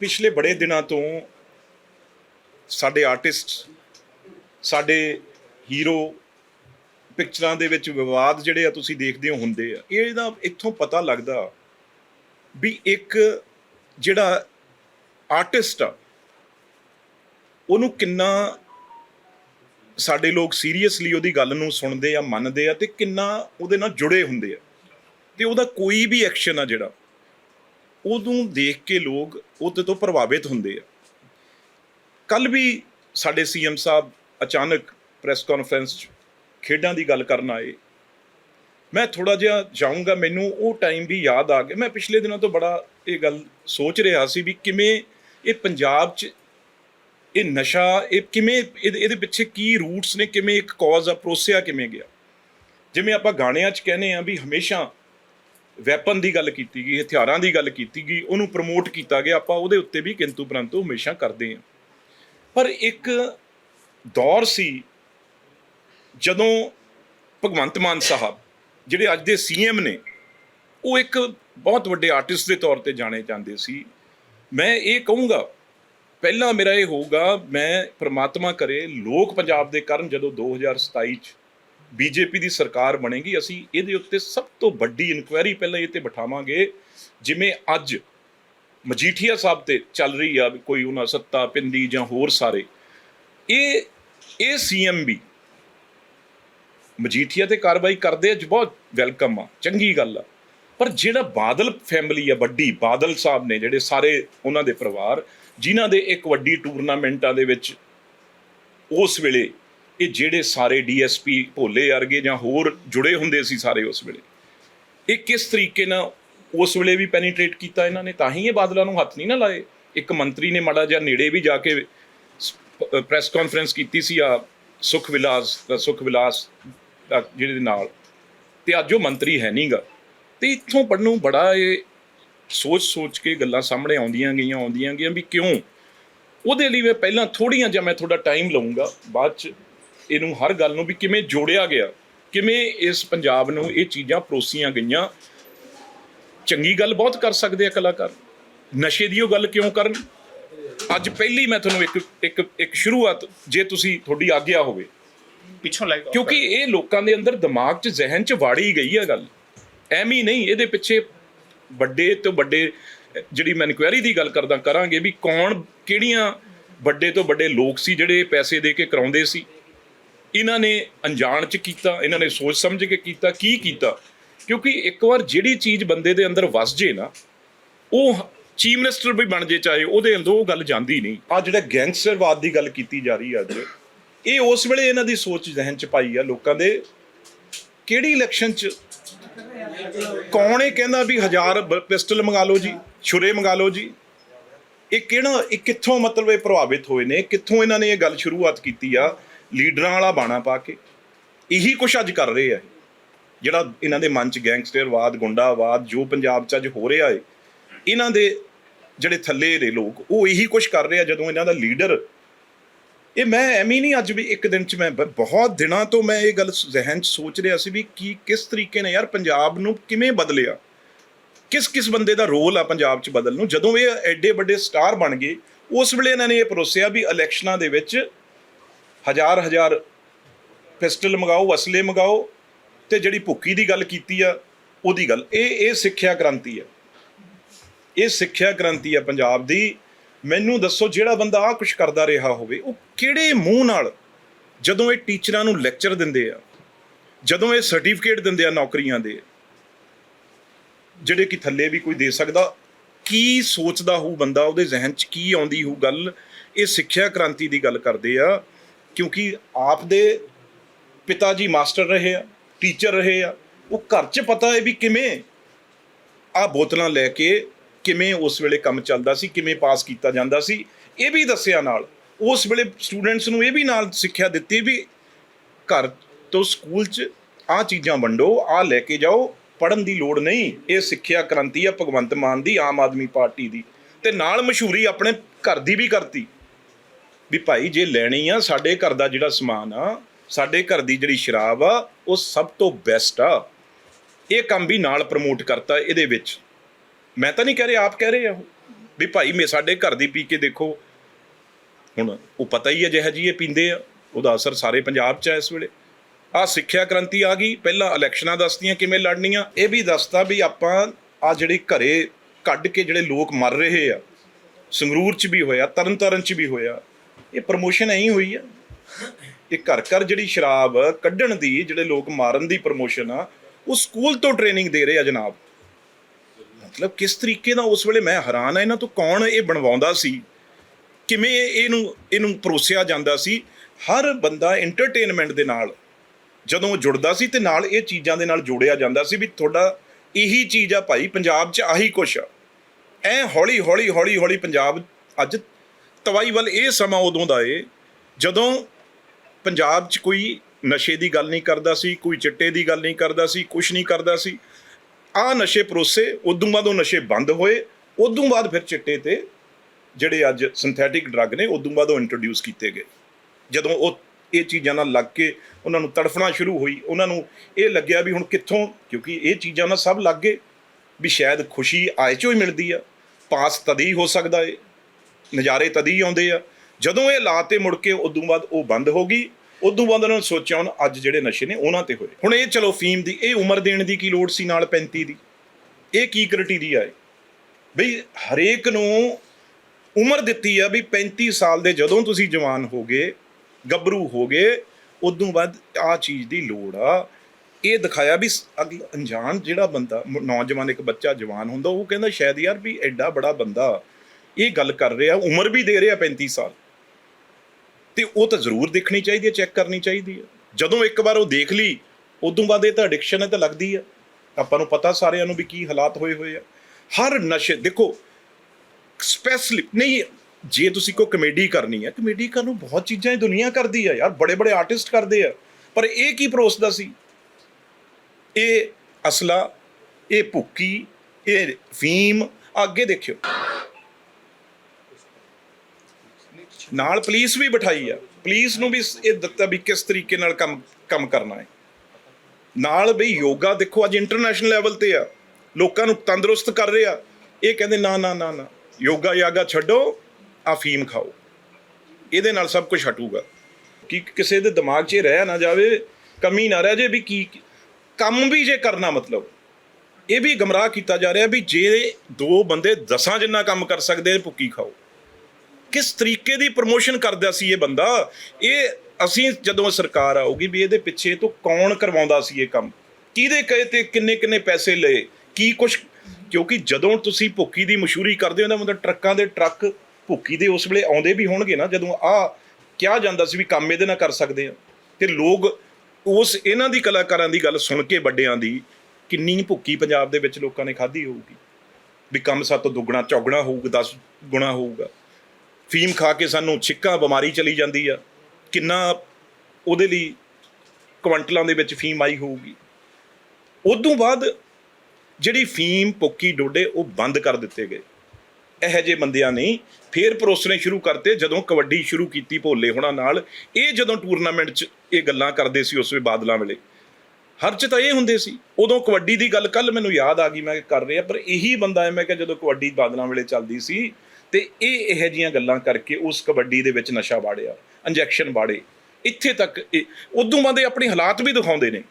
ਪਿਛਲੇ ਬੜੇ ਦਿਨਾਂ ਤੋਂ ਸਾਡੇ ਆਰਟਿਸਟ, ਸਾਡੇ ਹੀਰੋ ਪਿਕਚਰਾਂ ਦੇ ਵਿੱਚ ਵਿਵਾਦ ਜਿਹੜੇ ਆ ਤੁਸੀਂ ਦੇਖਦੇ ਹੋ ਹੁੰਦੇ ਆ, ਇਹ ਇਹਦਾ ਇੱਥੋਂ ਪਤਾ ਲੱਗਦਾ ਵੀ ਇੱਕ ਜਿਹੜਾ ਆਰਟਿਸਟ ਆ, ਉਹਨੂੰ ਕਿੰਨਾ ਸਾਡੇ ਲੋਕ ਸੀਰੀਅਸਲੀ ਉਹਦੀ ਗੱਲ ਨੂੰ ਸੁਣਦੇ ਆ, ਮੰਨਦੇ ਆ ਤੇ ਕਿੰਨਾ ਉਹਦੇ ਨਾਲ ਜੁੜੇ ਹੁੰਦੇ ਆ ਤੇ ਉਹਦਾ ਕੋਈ ਵੀ ਐਕਸ਼ਨ ਆ ਜਿਹੜਾ ਉਹਨੂੰ ਦੇਖ ਕੇ ਲੋਕ ਉਹਦੇ ਤੋਂ ਪ੍ਰਭਾਵਿਤ ਹੁੰਦੇ ਆ। ਕੱਲ ਵੀ ਸਾਡੇ ਸੀਐਮ ਸਾਹਿਬ ਅਚਾਨਕ ਪ੍ਰੈਸ ਕਾਨਫਰੰਸ 'ਚ ਖੇਡਾਂ ਦੀ ਗੱਲ ਕਰਨ ਆਏ। ਮੈਂ ਥੋੜਾ ਜਿਹਾ ਜਾਊਂਗਾ, ਮੈਨੂੰ ਉਹ ਟਾਈਮ ਵੀ ਯਾਦ ਆ ਗਿਆ। ਮੈਂ ਪਿਛਲੇ ਦਿਨਾਂ ਤੋਂ ਬੜਾ ਇਹ ਗੱਲ ਸੋਚ ਰਿਹਾ ਸੀ ਵੀ ਕਿਵੇਂ ਇਹ ਪੰਜਾਬ 'ਚ ਇਹ ਨਸ਼ਾ, ਇਹ ਕਿਵੇਂ ਇਹਦੇ ਇਹਦੇ ਪਿੱਛੇ ਕੀ ਰੂਟਸ ਨੇ, ਕਿਵੇਂ ਇੱਕ ਕਾਜ਼ ਆ, ਪਰੋਸਿਆ ਕਿਵੇਂ ਗਿਆ? ਜਿਵੇਂ ਆਪਾਂ ਗਾਣਿਆਂ 'ਚ ਕਹਿੰਦੇ ਆ ਵੀ ਹਮੇਸ਼ਾ ਵੈਪਨ ਦੀ ਗੱਲ ਕੀਤੀ ਗਈ, ਹਥਿਆਰਾਂ ਦੀ ਗੱਲ ਕੀਤੀ ਗਈ, ਉਹਨੂੰ ਪ੍ਰਮੋਟ ਕੀਤਾ ਗਿਆ, ਆਪਾਂ ਉਹਦੇ ਉੱਤੇ ਵੀ ਕਿੰਤੂ ਪਰੰਤੂ ਹਮੇਸ਼ਾ ਕਰਦੇ ਹਾਂ। ਪਰ ਇੱਕ ਦੌਰ ਸੀ, ਜਦੋਂ ਭਗਵੰਤ ਮਾਨ ਸਾਹਿਬ, ਜਿਹੜੇ ਅੱਜ ਦੇ ਸੀਐਮ ਨੇ, ਉਹ ਇੱਕ ਬਹੁਤ ਵੱਡੇ ਆਰਟਿਸਟ ਦੇ ਤੌਰ ਤੇ ਜਾਣੇ ਜਾਂਦੇ ਸੀ। ਮੈਂ ਇਹ ਕਹੂੰਗਾ, ਪਹਿਲਾਂ ਮੇਰਾ ਇਹ ਹੋਊਗਾ, ਮੈਂ ਪ੍ਰਮਾਤਮਾ ਕਰੇ, ਲੋਕ ਪੰਜਾਬ ਦੇ ਕਰਨ ਜਦੋਂ 2027 ਚ ਬੀਜੇਪੀ ਦੀ ਸਰਕਾਰ ਬਣੇਗੀ, ਅਸੀਂ ਇਹਦੇ ਉੱਤੇ ਸਭ ਤੋਂ ਵੱਡੀ ਇਨਕੁਆਇਰੀ ਪਹਿਲਾਂ ਇਹ ਤੇ ਬਿਠਾਵਾਂਗੇ, ਜਿਵੇਂ ਅੱਜ ਮਜੀਠੀਆ ਸਾਹਿਬ ਤੇ ਚੱਲ ਰਹੀ ਆ ਕੋਈ ਉਹਨਾਂ ਸੱਤਾ ਪਿੰਦੀ ਜਾਂ ਹੋਰ ਸਾਰੇ, ਇਹ ਇਹ ਸੀਐਮ ਵੀ ਮਜੀਠੀਆ ਤੇ ਕਾਰਵਾਈ ਕਰਦੇ ਅੱਜ ਬਹੁਤ ਵੈਲਕਮ ਆ, ਚੰਗੀ ਗੱਲ ਆ। ਪਰ ਜਿਹੜਾ ਬਾਦਲ ਫੈਮਿਲੀ ਆ, ਵੱਡੀ ਬਾਦਲ ਸਾਹਿਬ ਨੇ, ਜਿਹੜੇ ਸਾਰੇ ਉਹਨਾਂ ਦੇ ਪਰਿਵਾਰ, ਜਿਨ੍ਹਾਂ ਦੇ ਇੱਕ ਵੱਡੀ ਟੂਰਨਾਮੈਂਟਾਂ ਦੇ ਵਿੱਚ, ਉਸ ਵੇਲੇ ਇਹ ਜਿਹੜੇ ਸਾਰੇ ਡੀਐਸਪੀ ਭੋਲੇ ਵਰਗੇ ਜਾਂ ਹੋਰ ਜੁੜੇ ਹੁੰਦੇ ਸੀ ਸਾਰੇ ਉਸ ਵੇਲੇ, ਇਹ ਕਿਸ ਤਰੀਕੇ ਨਾਲ ਉਸ ਵੇਲੇ ਵੀ ਪੈਨੀਟ੍ਰੇਟ ਕੀਤਾ ਇਹਨਾਂ ਨੇ? ਤਾਂ ਹੀ ਇਹ ਬਾਦਲਾਂ ਨੂੰ ਹੱਥ ਨਹੀਂ ਨਾ ਲਾਏ। ਇੱਕ ਮੰਤਰੀ ਨੇ ਮਾੜਾ ਜਿਹਾ ਨੇੜੇ ਵੀ ਜਾ ਕੇ ਪ੍ਰੈਸ ਕਾਨਫਰੰਸ ਕੀਤੀ ਸੀ ਆ ਸੁਖ ਵਿਲਾਸ ਦਾ ਸੁਖ ਵਿਲਾਸ ਦਾ ਜਿਹਦੇ ਦੇ ਨਾਲ। ਤੇ ਅੱਜ ਉਹ ਮੰਤਰੀ ਹੈ ਨਹੀਂਗਾ ਤੇ ਇੱਥੋਂ ਪੜਨੋਂ ਬੜਾ ਇਹ ਸੋਚ ਸੋਚ ਕੇ ਗੱਲਾਂ ਸਾਹਮਣੇ ਆਉਂਦੀਆਂ ਗਈਆਂ ਆਉਂਦੀਆਂ ਗਈਆਂ ਵੀ ਕਿਉਂ? ਉਹਦੇ ਲਈ ਮੈਂ ਪਹਿਲਾਂ ਥੋੜੀਆਂ ਜਿਹਾ ਮੈਂ ਥੋੜਾ ਟਾਈਮ ਲਵਾਂਗਾ ਬਾਅਦ ਚ ਇਹਨੂੰ ਹਰ ਗੱਲ ਨੂੰ ਵੀ ਕਿਵੇਂ ਜੋੜਿਆ ਗਿਆ ਕਿਵੇਂ ਇਸ ਪੰਜਾਬ ਨੂੰ ਇਹ ਚੀਜ਼ਾਂ ਪਰੋਸੀਆਂ ਗਈਆਂ ਚੰਗੀ ਗੱਲ ਬਹੁਤ ਕਰ ਸਕਦੇ ਆ ਕਲਾਕਾਰ ਨਸ਼ੇ ਦੀ ਉਹ ਗੱਲ ਕਿਉਂ ਕਰਨ? ਅੱਜ ਪਹਿਲੀ ਮੈਂ ਤੁਹਾਨੂੰ ਇੱਕ ਇੱਕ ਇੱਕ ਸ਼ੁਰੂਆਤ ਜੇ ਤੁਸੀਂ ਤੁਹਾਡੀ ਆਗਿਆ ਹੋਵੇ। ਪਿੱਛੋਂ ਲੈ ਕਿਉਂਕਿ ਇਹ ਲੋਕਾਂ ਦੇ ਅੰਦਰ ਦਿਮਾਗ 'ਚ ਜ਼ਿਹਨ 'ਚ ਵਾੜੀ ਗਈ ਹੈ ਗੱਲ। ਐਵੇਂ ਨਹੀਂ ਇਹਦੇ ਪਿੱਛੇ ਵੱਡੇ ਤੋਂ ਵੱਡੇ ਜਿਹੜੀ ਮੈਂ ਇਨਕੁਆਇਰੀ ਦੀ ਗੱਲ ਕਰਦਾ ਕਰਾਂਗੇ ਵੀ ਕੌਣ ਕਿਹੜੀਆਂ ਵੱਡੇ ਤੋਂ ਵੱਡੇ ਲੋਕ ਸੀ ਜਿਹੜੇ ਪੈਸੇ ਦੇ ਕੇ ਕਰਾਉਂਦੇ ਸੀ? ਇਹਨਾਂ ਨੇ ਅਣਜਾਣ 'ਚ ਕੀਤਾ, ਇਹਨਾਂ ਨੇ ਸੋਚ ਸਮਝ ਕੇ ਕੀਤਾ, ਕੀ ਕੀਤਾ? ਕਿਉਂਕਿ ਇੱਕ ਵਾਰ ਜਿਹੜੀ ਚੀਜ਼ ਬੰਦੇ ਦੇ ਅੰਦਰ ਵਸ ਜੇ ਨਾ, ਉਹ ਚੀਫ ਮਿਨਿਸਟਰ ਵੀ ਬਣ ਜੇ ਚਾਹੇ, ਉਹਦੇ ਅੰਦਰ ਉਹ ਗੱਲ ਜਾਂਦੀ ਨਹੀਂ। ਆ ਜਿਹੜਾ ਗੈਂਗਸਟਰਵਾਦ ਦੀ ਗੱਲ ਕੀਤੀ ਜਾ ਰਹੀ ਹੈ ਅੱਜ, ਇਹ ਉਸ ਵੇਲੇ ਇਹਨਾਂ ਦੀ ਸੋਚ ਜ਼ਿਹਨ 'ਚ ਪਾਈ ਆ ਲੋਕਾਂ ਦੇ। ਕਿਹੜੀ ਇਲੈਕਸ਼ਨ 'ਚ? ਕੌਣ ਇਹ ਕਹਿੰਦਾ ਵੀ ਹਜ਼ਾਰ ਬ- ਪਿਸਟਲ ਮੰਗਾ ਲਓ ਜੀ, ਛੁਰੇ ਮੰਗਾ ਲਓ ਜੀ? ਇਹ ਕਿਹੜਾ, ਇਹ ਕਿੱਥੋਂ ਮਤਲਬ ਇਹ ਪ੍ਰਭਾਵਿਤ ਹੋਏ ਨੇ? ਕਿੱਥੋਂ ਇਹਨਾਂ ਨੇ ਇਹ ਗੱਲ ਸ਼ੁਰੂਆਤ ਕੀਤੀ ਆ? ਲੀਡਰਾਂ ਵਾਲਾ ਬਾਣਾ ਪਾ ਕੇ ਇਹੀ ਕੁਛ ਅੱਜ ਕਰ ਰਹੇ ਆ। ਜਿਹੜਾ ਇਹਨਾਂ ਦੇ ਮਨ 'ਚ ਗੈਂਗਸਟਰਵਾਦ, ਗੁੰਡਾਵਾਦ, ਜੋ ਪੰਜਾਬ 'ਚ ਅੱਜ ਹੋ ਰਿਹਾ ਏ, ਇਹਨਾਂ ਦੇ ਜਿਹੜੇ ਥੱਲੇ ਦੇ ਲੋਕ, ਉਹ ਇਹੀ ਕੁਛ ਕਰ ਰਹੇ ਆ ਜਦੋਂ ਇਹਨਾਂ ਦਾ ਲੀਡਰ ਇਹ ਮੈਂ ਐਵੇਂ ਨਹੀਂ ਅੱਜ ਵੀ ਇੱਕ ਦਿਨ 'ਚ ਮੈਂ ਬਹੁਤ ਦਿਨਾਂ ਤੋਂ ਮੈਂ ਇਹ ਗੱਲ ਜ਼ਿਹਨ 'ਚ ਸੋਚ ਰਿਹਾ ਸੀ ਵੀ ਕੀ, ਕਿਸ ਤਰੀਕੇ ਨਾਲ ਯਾਰ ਪੰਜਾਬ ਨੂੰ ਕਿਵੇਂ ਬਦਲਿਆ। ਕਿਸ ਕਿਸ ਬੰਦੇ ਦਾ ਰੋਲ ਆ ਪੰਜਾਬ 'ਚ ਬਦਲ ਨੂੰ? ਜਦੋਂ ਇਹ ਐਡੇ ਵੱਡੇ ਸਟਾਰ ਬਣ ਗਏ, ਉਸ ਵੇਲੇ ਇਹਨਾਂ ਨੇ ਇਹ ਪਰੋਸਿਆ ਵੀ ਇਲੈਕਸ਼ਨਾਂ ਦੇ ਵਿੱਚ ਹਜ਼ਾਰ ਹਜ਼ਾਰ ਪਿਸਟਲ ਮੰਗਾਓ, ਅਸਲੇ ਮੰਗਾਓ ਤੇ ਜਿਹੜੀ ਭੁੱਕੀ ਦੀ ਗੱਲ ਕੀਤੀ ਆ, ਉਹਦੀ ਗੱਲ। ਇਹ ਇਹ ਸਿੱਖਿਆ ਕ੍ਰਾਂਤੀ ਆ। ਇਹ ਸਿੱਖਿਆ ਕ੍ਰਾਂਤੀ ਆ ਪੰਜਾਬ ਦੀ। ਮੈਨੂੰ ਦੱਸੋ ਜਿਹੜਾ ਬੰਦਾ ਆ ਕੁਝ ਕਰਦਾ ਰਿਹਾ ਹੋਵੇ, ਉਹ ਕਿਹੜੇ ਮੂੰਹ ਨਾਲ ਜਦੋਂ ਇਹ ਟੀਚਰਾਂ ਨੂੰ ਲੈਕਚਰ ਦਿੰਦੇ ਆ, ਜਦੋਂ ਇਹ ਸਰਟੀਫਿਕੇਟ ਦਿੰਦੇ ਆ ਨੌਕਰੀਆਂ ਦੇ, ਜਿਹੜੇ ਕਿ ਥੱਲੇ ਵੀ ਕੋਈ ਦੇ ਸਕਦਾ, ਕੀ ਸੋਚਦਾ ਹੋਊ ਬੰਦਾ, ਉਹਦੇ ਜ਼ਿਹਨ 'ਚ ਕੀ ਆਉਂਦੀ ਹੋਊ ਗੱਲ, ਇਹ ਸਿੱਖਿਆ ਕ੍ਰਾਂਤੀ ਦੀ ਗੱਲ ਕਰਦੇ ਆ। ਕਿਉਂਕਿ ਆਪ ਦੇ ਪਿਤਾ ਜੀ ਮਾਸਟਰ ਰਹੇ ਆ, ਟੀਚਰ ਰਹੇ ਆ, ਉਹ ਘਰ 'ਚ ਪਤਾ ਹੈ ਵੀ ਕਿਵੇਂ ਆ ਬੋਤਲਾਂ ਲੈ ਕੇ ਕਿਵੇਂ ਉਸ ਵੇਲੇ ਕੰਮ ਚੱਲਦਾ ਸੀ, ਕਿਵੇਂ ਪਾਸ ਕੀਤਾ ਜਾਂਦਾ ਸੀ, ਇਹ ਵੀ ਦੱਸਿਆ ਨਾਲ। ਉਸ ਵੇਲੇ ਸਟੂਡੈਂਟਸ ਨੂੰ ਇਹ ਵੀ ਨਾਲ ਸਿੱਖਿਆ ਦਿੱਤੀ ਵੀ ਘਰ ਤੋਂ ਸਕੂਲ 'ਚ ਆ ਚੀਜ਼ਾਂ ਵੰਡੋ ਆ ਲੈ ਕੇ ਜਾਓ ਪੜਨ ਦੀ ਲੋੜ ਨਹੀਂ, ਇਹ ਸਿੱਖਿਆ ਕ੍ਰਾਂਤੀ ਆ ਭਗਵੰਤ ਮਾਨ ਦੀ, ਆਮ ਆਦਮੀ ਪਾਰਟੀ ਦੀ। ਤੇ ਨਾਲ ਮਸ਼ਹੂਰੀ ਆਪਣੇ ਘਰ ਦੀ ਵੀ ਕਰਤੀ। ਵੀ ਭਾਈ ਜੇ ਲੈਣੀ ਆ, ਸਾਡੇ ਘਰ ਦਾ ਜਿਹੜਾ ਸਮਾਨ ਆ, ਸਾਡੇ ਘਰ ਦੀ ਜਿਹੜੀ ਸ਼ਰਾਬ ਆ, ਉਹ ਸਭ ਤੋਂ ਬੈਸਟ ਆ। ਇਹ ਕੰਮ ਵੀ ਨਾਲ ਪ੍ਰਮੋਟ ਕਰਤਾ ਇਹਦੇ ਵਿੱਚ। ਮੈਂ ਤਾਂ ਨਹੀਂ ਕਹਿ ਰਿਹਾ, ਆਪ ਕਹਿ ਰਹੇ ਆ ਉਹ। ਵੀ ਭਾਈ ਮੇ, ਸਾਡੇ ਘਰ ਦੀ ਪੀ ਕੇ ਦੇਖੋ। ਹੁਣ ਉਹ ਪਤਾ ਹੀ ਹੈ ਜਿਹੋ ਜੀ ਇਹ ਪੀਂਦੇ ਆ। ਉਹਦਾ ਅਸਰ ਸਾਰੇ ਪੰਜਾਬ 'ਚ ਆ ਇਸ ਵੇਲੇ। ਆ ਸਿੱਖਿਆ ਕ੍ਰਾਂਤੀ ਆ ਗਈ। ਪਹਿਲਾਂ ਇਲੈਕਸ਼ਨਾਂ ਦੱਸਦੀਆਂ ਕਿਵੇਂ ਲੜਨੀਆਂ। ਇਹ ਵੀ ਦੱਸਦਾ ਵੀ ਆਪਾਂ ਆ ਜਿਹੜੇ ਘਰੇ ਕੱਢ ਕੇ ਜਿਹੜੇ ਲੋਕ ਮਰ ਰਹੇ ਆ, ਸੰਗਰੂਰ 'ਚ ਵੀ ਹੋਇਆ, ਤਰਨਤਾਰਨ 'ਚ ਵੀ ਹੋਇਆ ਇਹ ਪ੍ਰਮੋਸ਼ਨ ਐਂ ਹੋਈ ਆ ਇਹ ਘਰ ਘਰ ਜਿਹੜੀ ਸ਼ਰਾਬ ਕੱਢਣ ਦੀ, ਜਿਹੜੇ ਲੋਕ ਮਾਰਨ ਦੀ ਪ੍ਰਮੋਸ਼ਨ ਆ, ਉਹ ਸਕੂਲ ਤੋਂ ਟ੍ਰੇਨਿੰਗ ਦੇ ਰਹੇ ਆ ਜਨਾਬ। ਮਤਲਬ ਕਿਸ ਤਰੀਕੇ ਨਾਲ ਉਸ ਵੇਲੇ ਮੈਂ ਹੈਰਾਨ ਆ, ਇਹਨਾਂ ਤੋਂ ਕੌਣ ਇਹ ਬਣਵਾਉਂਦਾ ਸੀ? ਕਿਵੇਂ ਇਹਨੂੰ ਇਹਨੂੰ ਪਰੋਸਿਆ ਜਾਂਦਾ ਸੀ? ਹਰ ਬੰਦਾ ਐਂਟਰਟੇਨਮੈਂਟ ਦੇ ਨਾਲ, ਜਦੋਂ ਜੁੜਦਾ ਸੀ ਤੇ ਨਾਲ ਇਹ ਚੀਜ਼ਾਂ ਦੇ ਨਾਲ ਜੋੜਿਆ ਜਾਂਦਾ ਸੀ ਵੀ ਤੁਹਾਡਾ ਇਹੀ ਚੀਜ਼ ਆ ਭਾਈ, ਪੰਜਾਬ 'ਚ ਆਹੀ ਕੁਛ ਆ। ਐ ਹੌਲੀ ਹੌਲੀ ਹੌਲੀ ਹੌਲੀ ਪੰਜਾਬ ਅੱਜ ਤਵਾਈ ਵੱਲ ਇਹ ਸਮਾਂ ਉਦੋਂ ਦਾ ਏ, ਜਦੋਂ ਪੰਜਾਬ 'ਚ ਕੋਈ ਨਸ਼ੇ ਦੀ ਗੱਲ ਨਹੀਂ ਕਰਦਾ ਸੀ, ਕੋਈ ਚਿੱਟੇ ਦੀ ਗੱਲ ਨਹੀਂ ਕਰਦਾ ਸੀ ਕੁਝ ਨਹੀਂ ਕਰਦਾ ਸੀ ਆ ਨਸ਼ੇ ਪਰੋਸੇ ਉਦੋਂ ਬਾਅਦ ਉਹ ਨਸ਼ੇ ਬੰਦ ਹੋਏ, ਉਦੋਂ ਬਾਅਦ ਫਿਰ ਚਿੱਟੇ ਤੇ ਜਿਹੜੇ ਅੱਜ ਸਿੰਥੈਟਿਕ ਡਰੱਗ ਨੇ, ਉਦੋਂ ਬਾਅਦ ਉਹ ਇੰਟਰੋਡਿਊਸ ਕੀਤੇ ਗਏ। ਜਦੋਂ ਉਹ ਇਹ ਚੀਜ਼ਾਂ ਨਾਲ ਲੱਗ ਕੇ ਉਹਨਾਂ ਨੂੰ ਤੜਫਣਾ ਸ਼ੁਰੂ ਹੋਈ, ਉਹਨਾਂ ਨੂੰ ਇਹ ਲੱਗਿਆ ਵੀ ਹੁਣ ਕਿੱਥੋਂ, ਕਿਉਂਕਿ ਇਹ ਚੀਜ਼ਾਂ ਨਾਲ ਸਭ ਲੱਗ ਗਏ, ਵੀ ਸ਼ਾਇਦ ਖੁਸ਼ੀ ਆਏ ਚੋਂ ਹੀ ਮਿਲਦੀ ਆ, ਪਾਸ ਤਦੀ ਹੋ ਸਕਦਾ ਏ। ਨਜ਼ਾਰੇ ਤਦੀ ਆਉਂਦੇ ਆ। ਜਦੋਂ ਇਹ ਲਾ ਤੇ ਮੁੜ ਕੇ ਉਦੋਂ ਬਾਅਦ ਉਹ ਬੰਦ ਹੋ ਗਈ, ਉਦੋਂ ਬਾਅਦ ਉਹਨਾਂ ਨੇ ਸੋਚਿਆ ਹੁਣ ਅੱਜ ਜਿਹੜੇ ਨਸ਼ੇ ਨੇ ਉਹਨਾਂ ਤੇ ਹੋਏ। ਹੁਣ ਇਹ ਚਲੋ ਫੀਮ ਦੀ, ਇਹ ਉਮਰ ਦੇਣ ਦੀ ਕੀ ਲੋੜ ਸੀ ਨਾਲ 35 ਦੀ? ਇਹ ਕੀ ਕ੍ਰਾਈਟੇਰੀਆ ਹੈ ਬਈ ਹਰੇਕ ਨੂੰ ਉਮਰ ਦਿੱਤੀ ਆ ਵੀ 35 ਸਾਲ ਦੇ ਜਦੋਂ ਤੁਸੀਂ ਜਵਾਨ ਹੋਗੇ ਗੱਭਰੂ ਹੋਗੇ ਉਦੋਂ ਬਾਅਦ ਆ ਚੀਜ਼ ਦੀ ਲੋੜ ਆ। ਇਹ ਦਿਖਾਇਆ ਵੀ ਸ- ਅਣਜਾਣ ਜਿਹੜਾ ਬੰਦਾ, ਨੌਜਵਾਨ ਇੱਕ ਬੱਚਾ ਜਵਾਨ ਹੁੰਦਾ, ਉਹ ਕਹਿੰਦਾ ਸ਼ਾਇਦ ਯਾਰ ਵੀ ਐਡਾ ਬੜਾ ਬੰਦਾ ਇਹ ਗੱਲ ਕਰ ਰਿਹਾ, ਉਮਰ ਵੀ ਦੇ ਰਿਹਾ 35 ਸਾਲ। ਤੇ ਉਹ ਤਾਂ ਜ਼ਰੂਰ ਦੇਖਣੀ ਚਾਹੀਦੀ ਹੈ, ਚੈੱਕ ਕਰਨੀ ਚਾਹੀਦੀ ਹੈ। ਜਦੋਂ ਇੱਕ ਵਾਰ ਉਹ ਦੇਖ ਲਈ, ਉਦੋਂ ਬਾਅਦ ਇਹ ਤਾਂ ਐਡਿਕਸ਼ਨ ਹੈ ਤਾਂ ਲੱਗਦੀ ਆ ਆਪਾਂ ਨੂੰ ਪਤਾ ਸਾਰਿਆਂ ਨੂੰ ਵੀ ਕੀ ਹਾਲਾਤ ਹੋਏ ਹੋਏ ਆ। ਹਰ ਨਸ਼ੇ, ਦੇਖੋ ਸਪੈਸ਼ਲੀ ਨਹੀਂ, ਜੇ ਤੁਸੀਂ ਕੋਈ ਕਮੇਡੀ ਕਰਨੀ ਹੈ ਕਮੇਡੀ ਕਰਨ ਨੂੰ ਬਹੁਤ ਚੀਜ਼ਾਂ ਇਹ ਦੁਨੀਆ ਕਰਦੀ ਆ ਯਾਰ ਬੜੇ ਬੜੇ ਆਰਟਿਸਟ ਕਰਦੇ ਆ। ਪਰ ਇਹ ਕੀ ਪਰੋਸਦਾ ਸੀ? ਇਹ ਅਸਲਾ, ਇਹ ਭੁੱਕੀ, ਇਹ ਫੀਮ ਅੱਗੇ ਦੇਖਿਓ। ਨਾਲ ਪੁਲਿਸ ਵੀ ਬਿਠਾਈ ਆ। ਪੁਲਿਸ ਨੂੰ ਵੀ ਇਹ ਦਿੱਤਾ ਵੀ ਕਿਸ ਤਰੀਕੇ ਨਾਲ ਕੰਮ ਕੰਮ ਕਰਨਾ ਹੈ। ਨਾਲ ਬਈ ਯੋਗਾ ਦੇਖੋ, ਅੱਜ ਇੰਟਰਨੈਸ਼ਨਲ ਲੈਵਲ ਤੇ ਆ। ਲੋਕਾਂ ਨੂੰ ਤੰਦਰੁਸਤ ਕਰ ਰਿਹਾ। ਇਹ ਕਹਿੰਦੇ, ਨਾ ਨਾ ਨਾ ਨਾ। ਯੋਗਾ ਯਾਗਾ ਛੱਡੋ ਅਫੀਮ ਖਾਓ। ਇਹਦੇ ਨਾਲ ਸਭ ਕੁਝ ਹਟੂਗਾ। ਕਿ ਕਿਸੇ ਦੇ ਦਿਮਾਗ 'ਚ ਰਹਿ ਨਾ ਜਾਵੇ, ਕਮੀ ਨਾ ਰਹਿ ਜੇ ਵੀ ਕੀ, ਕੰਮ ਵੀ ਜੇ ਕਰਨਾ ਮਤਲਬ। ਇਹ ਵੀ ਗਮਰਾਹ ਕੀਤਾ ਜਾ ਰਿਹਾ ਵੀ ਜੇ ਦੋ ਬੰਦੇ ਦਸਾਂ ਜਿੰਨਾ ਕੰਮ ਕਰ ਸਕਦੇ ਭੁੱਕੀ ਖਾਓ। ਕਿਸ ਤਰੀਕੇ ਦੀ ਪ੍ਰਮੋਸ਼ਨ ਕਰਦਾ ਸੀ ਇਹ ਬੰਦਾ? ਇਹ ਅਸੀਂ ਜਦੋਂ ਸਰਕਾਰ ਆਊਗੀ ਵੀ ਇਹਦੇ ਪਿੱਛੇ ਤੋਂ ਕੌਣ ਕਰਵਾਉਂਦਾ ਸੀ ਇਹ ਕੰਮ? ਕਿਹਦੇ ਕਹੇ ਤੇ ਕਿੰਨੇ ਕਿੰਨੇ ਪੈਸੇ ਲਏ? ਕੀ ਕੁਛ? ਕਿਉਂਕਿ ਜਦੋਂ ਤੁਸੀਂ ਭੁੱਕੀ ਦੀ ਮਸ਼ਹੂਰੀ ਕਰਦੇ ਹੋ ਨਾ, ਮਤਲਬ ਟਰੱਕਾਂ ਦੇ ਟਰੱਕ ਭੁੱਕੀ ਦੇ ਉਸ ਵੇਲੇ ਆਉਂਦੇ ਵੀ ਹੋਣਗੇ ਨਾ, ਜਦੋਂ ਆ ਕਿਹਾ ਜਾਂਦਾ ਸੀ ਵੀ ਕੰਮ ਇਹਦੇ ਨਾਲ ਕਰ ਸਕਦੇ ਆ। ਤੇ ਲੋਕ ਉਸ ਇਹਨਾਂ ਦੀ ਕਲਾਕਾਰਾਂ ਦੀ ਗੱਲ ਸੁਣ ਕੇ ਵੱਡਿਆਂ ਦੀ ਕਿੰਨੀ ਭੁੱਕੀ ਪੰਜਾਬ ਦੇ ਵਿੱਚ ਲੋਕਾਂ ਨੇ ਖਾਧੀ ਹੋਊਗੀ। ਵੀ ਕੰਮ ਸਾਤੋਂ ਦੁੱਗਣਾ, ਚੌਗਣਾ ਹੋਊਗਾ 10 ਗੁਣਾ ਹੋਊਗਾ। ਫੀਮ ਖਾ ਕੇ ਸਾਨੂੰ ਛਿੱਕਾ ਬਿਮਾਰੀ ਚਲੀ ਜਾਂਦੀ ਆ। ਕਿੰਨਾ ਉਹਦੇ ਲਈ ਕੁਆਂਟਲਾਂ ਦੇ ਵਿੱਚ ਫੀਮ ਆਈ ਹੋਊਗੀ। ਉਦੋਂ ਬਾਅਦ ਜਿਹੜੀ ਫੀਮ ਪੁੱਕੀ ਡੋਡੇ ਉਹ ਬੰਦ ਕਰ ਦਿੱਤੇ ਗਏ। ਇਹੋ ਜਿਹੇ ਬੰਦਿਆਂ ਨੇ ਫੇਰ ਪਰੋਸਣੇ ਸ਼ੁਰੂ ਕਰਤੇ, ਜਦੋਂ ਕਬੱਡੀ ਸ਼ੁਰੂ ਕੀਤੀ ਭੋਲੇ ਹੋਣਾ ਨਾਲ। ਇਹ ਜਦੋਂ ਟੂਰਨਾਮੈਂਟ 'ਚ ਇਹ ਗੱਲਾਂ ਕਰਦੇ ਸੀ ਉਸ ਵੇ ਬਾਦਲਾਂ ਵੇਲੇ। ਹਰ 'ਚ ਤਾਂ ਇਹ ਹੁੰਦੇ ਸੀ। ਉਦੋਂ ਕਬੱਡੀ ਦੀ ਗੱਲ ਕੱਲ ਮੈਨੂੰ ਯਾਦ ਆ ਗਈ, ਮੈਂ ਕਰ ਰਿਹਾ, ਪਰ ਇਹੀ ਬੰਦਾ ਹੈ, ਮੈਂ ਕਿਹਾ ਜਦੋਂ ਕਬੱਡੀ ਬਾਦਲਾਂ ਵੇਲੇ ਚੱਲਦੀ ਸੀ ਤੇ ਇਹ ਇਹੋ ਜੀਆਂ ਗੱਲਾਂ ਕਰਕੇ ਉਸ ਕਬੱਡੀ ਦੇ ਵਿੱਚ ਨਸ਼ਾ ਵਾੜਿਆ ਇੰਜੈਕਸ਼ਨ ਵਾੜੇ ਇੱਥੇ ਤੱਕ ਇਹ ਉਦੋਂ ਬਾਅਦ ਇਹ ਆਪਣੇ ਹਾਲਾਤ ਵੀ ਦਿਖਾਉਂਦੇ ਨੇ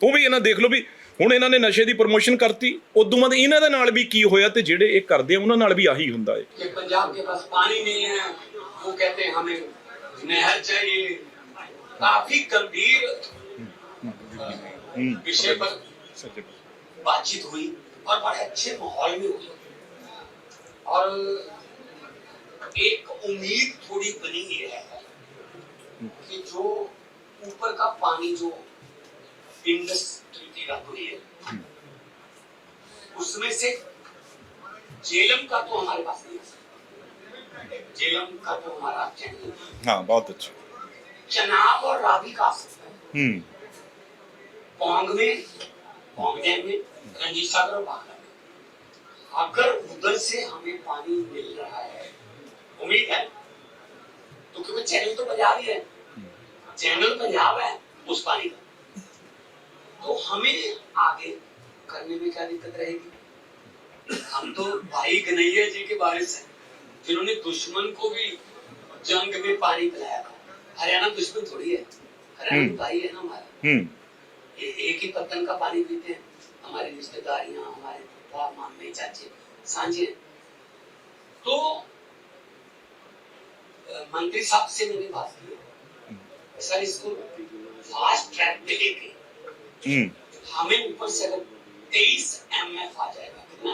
ਉਹ ਵੀ ਇਹਨਾਂ ਦੇਖ ਲਓ ਵੀ ਹੁਣ ਇਹਨਾਂ ਨੇ ਨਸ਼ੇ ਦੀ ਪ੍ਰਮੋਸ਼ਨ ਕਰਤੀ ਉਦੋਂ ਬਾਅਦ ਇਹਨਾਂ ਦੇ ਨਾਲ ਵੀ ਕੀ ਹੋਇਆ ਤੇ ਜਿਹੜੇ ਇਹ ਕਰਦੇ ਆ ਉਹਨਾਂ ਨਾਲ ਵੀ ਆਹੀ ਹੁੰਦਾ ਹੈ कि पंजाब के पास पानी नहीं है वो कहते हैं हमें नहर चाहिए काफी गंभीर हम्म, विषय पर बातचीत हुई और बड़े अच्छे माहौल में हुई और एक उम्मीद थोड़ी बनी है कि जो ऊपर का पानी जो इंडस ट्रीटी रख हुई है उसमें से जेलम का तो हमारे पास नहीं है। जेलम का तो हमारा चैनल हाँ। बहुत अच्छा। चनाब और रावी का सकता है। हम्म। पोंग में पोंग डैम में रंजीत सागर और बागला में। अगर उधर से हमें पानी मिल रहा है उम्मीद है? तो क्योंकि चैनल तो पंजाब ही है। चैनल पंजाब है उस पानी का। तो हमें आगे करने में क्या दिक्कत रहेगी? हम तो भाई कन्हैया जी के वारिस हैं जिन्होंने दुश्मन को भी जंग में पानी पिलाया था। हरियाणा दुश्मन थोड़ी है। हरियाणा हम्म। तो भाई है ना हमारा। ਹੂੰ ए- एक ही पत्तन का पानी पीते हैं। हमारे रिश्तेदारियाँ हमारे पापा मामे चाचे सांझे। तो मंत्री साहब से मैंने बात की सर इसको फास्ट ट्रैक पे लेके हमें ऊपर से अगर तेईस एम एफ़ आ जाएगा कितना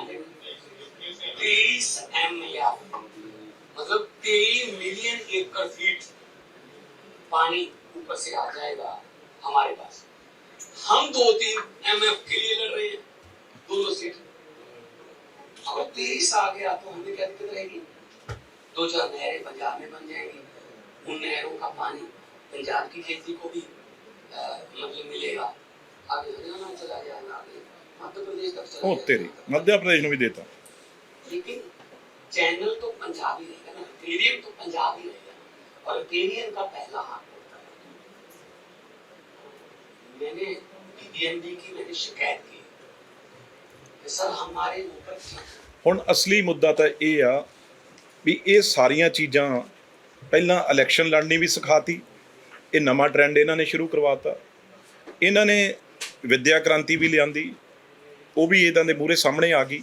तेईस एम मतलब तेईस मिलियन एकड़ फीट पानी ऊपर से आ जाएगा हमारे पास। हम दो तीन एम एफ़ के लिए लड़ रहे हैं दोनों सीट अगर तेईस आ गया तो हमें क्या दिक्कत रहेगी? दो चार नहरें पंजाब में बन जाएंगी उन नहरों का पानी पंजाब की खेती को भी अ, मतलब मिलेगा आगे हरियाणा चला जाएगा आगे मध्य प्रदेश तक चला ਉਹ जाएगा। ਤੇਰੀ ਮੱਧ ਪ੍ਰਦੇਸ਼ ਨੂੰ ਵੀ ਦੇਤਾ लेकिन चैनल तो पंजाब ही रहेगा ना रिपेरियन तो पंजाब ही रहेगा और रिपेरियन का पहला हाथ होता है मैंने बीबीएमबी की मैंने शिकायत की कि सर हमारे ऊपर क्या ਹੁਣ ਅਸਲੀ ਮੁੱਦਾ ਤਾਂ ਇਹ ਆ ਵੀ ਇਹ ਸਾਰੀਆਂ ਚੀਜ਼ਾਂ ਪਹਿਲਾਂ ਇਲੈਕਸ਼ਨ ਲੜਨੀ ਵੀ ਸਿਖਾਤੀ, ਇਹ ਨਵਾਂ ਟ੍ਰੈਂਡ ਇਹਨਾਂ ਨੇ ਸ਼ੁਰੂ ਕਰਵਾਤਾ। ਇਹਨਾਂ ਨੇ ਵਿਦਿਆ ਕ੍ਰਾਂਤੀ ਵੀ ਲਿਆਂਦੀ, ਉਹ ਵੀ ਇਹਨਾਂ ਦੇ ਮੂਹਰੇ ਸਾਹਮਣੇ ਆ ਗਈ।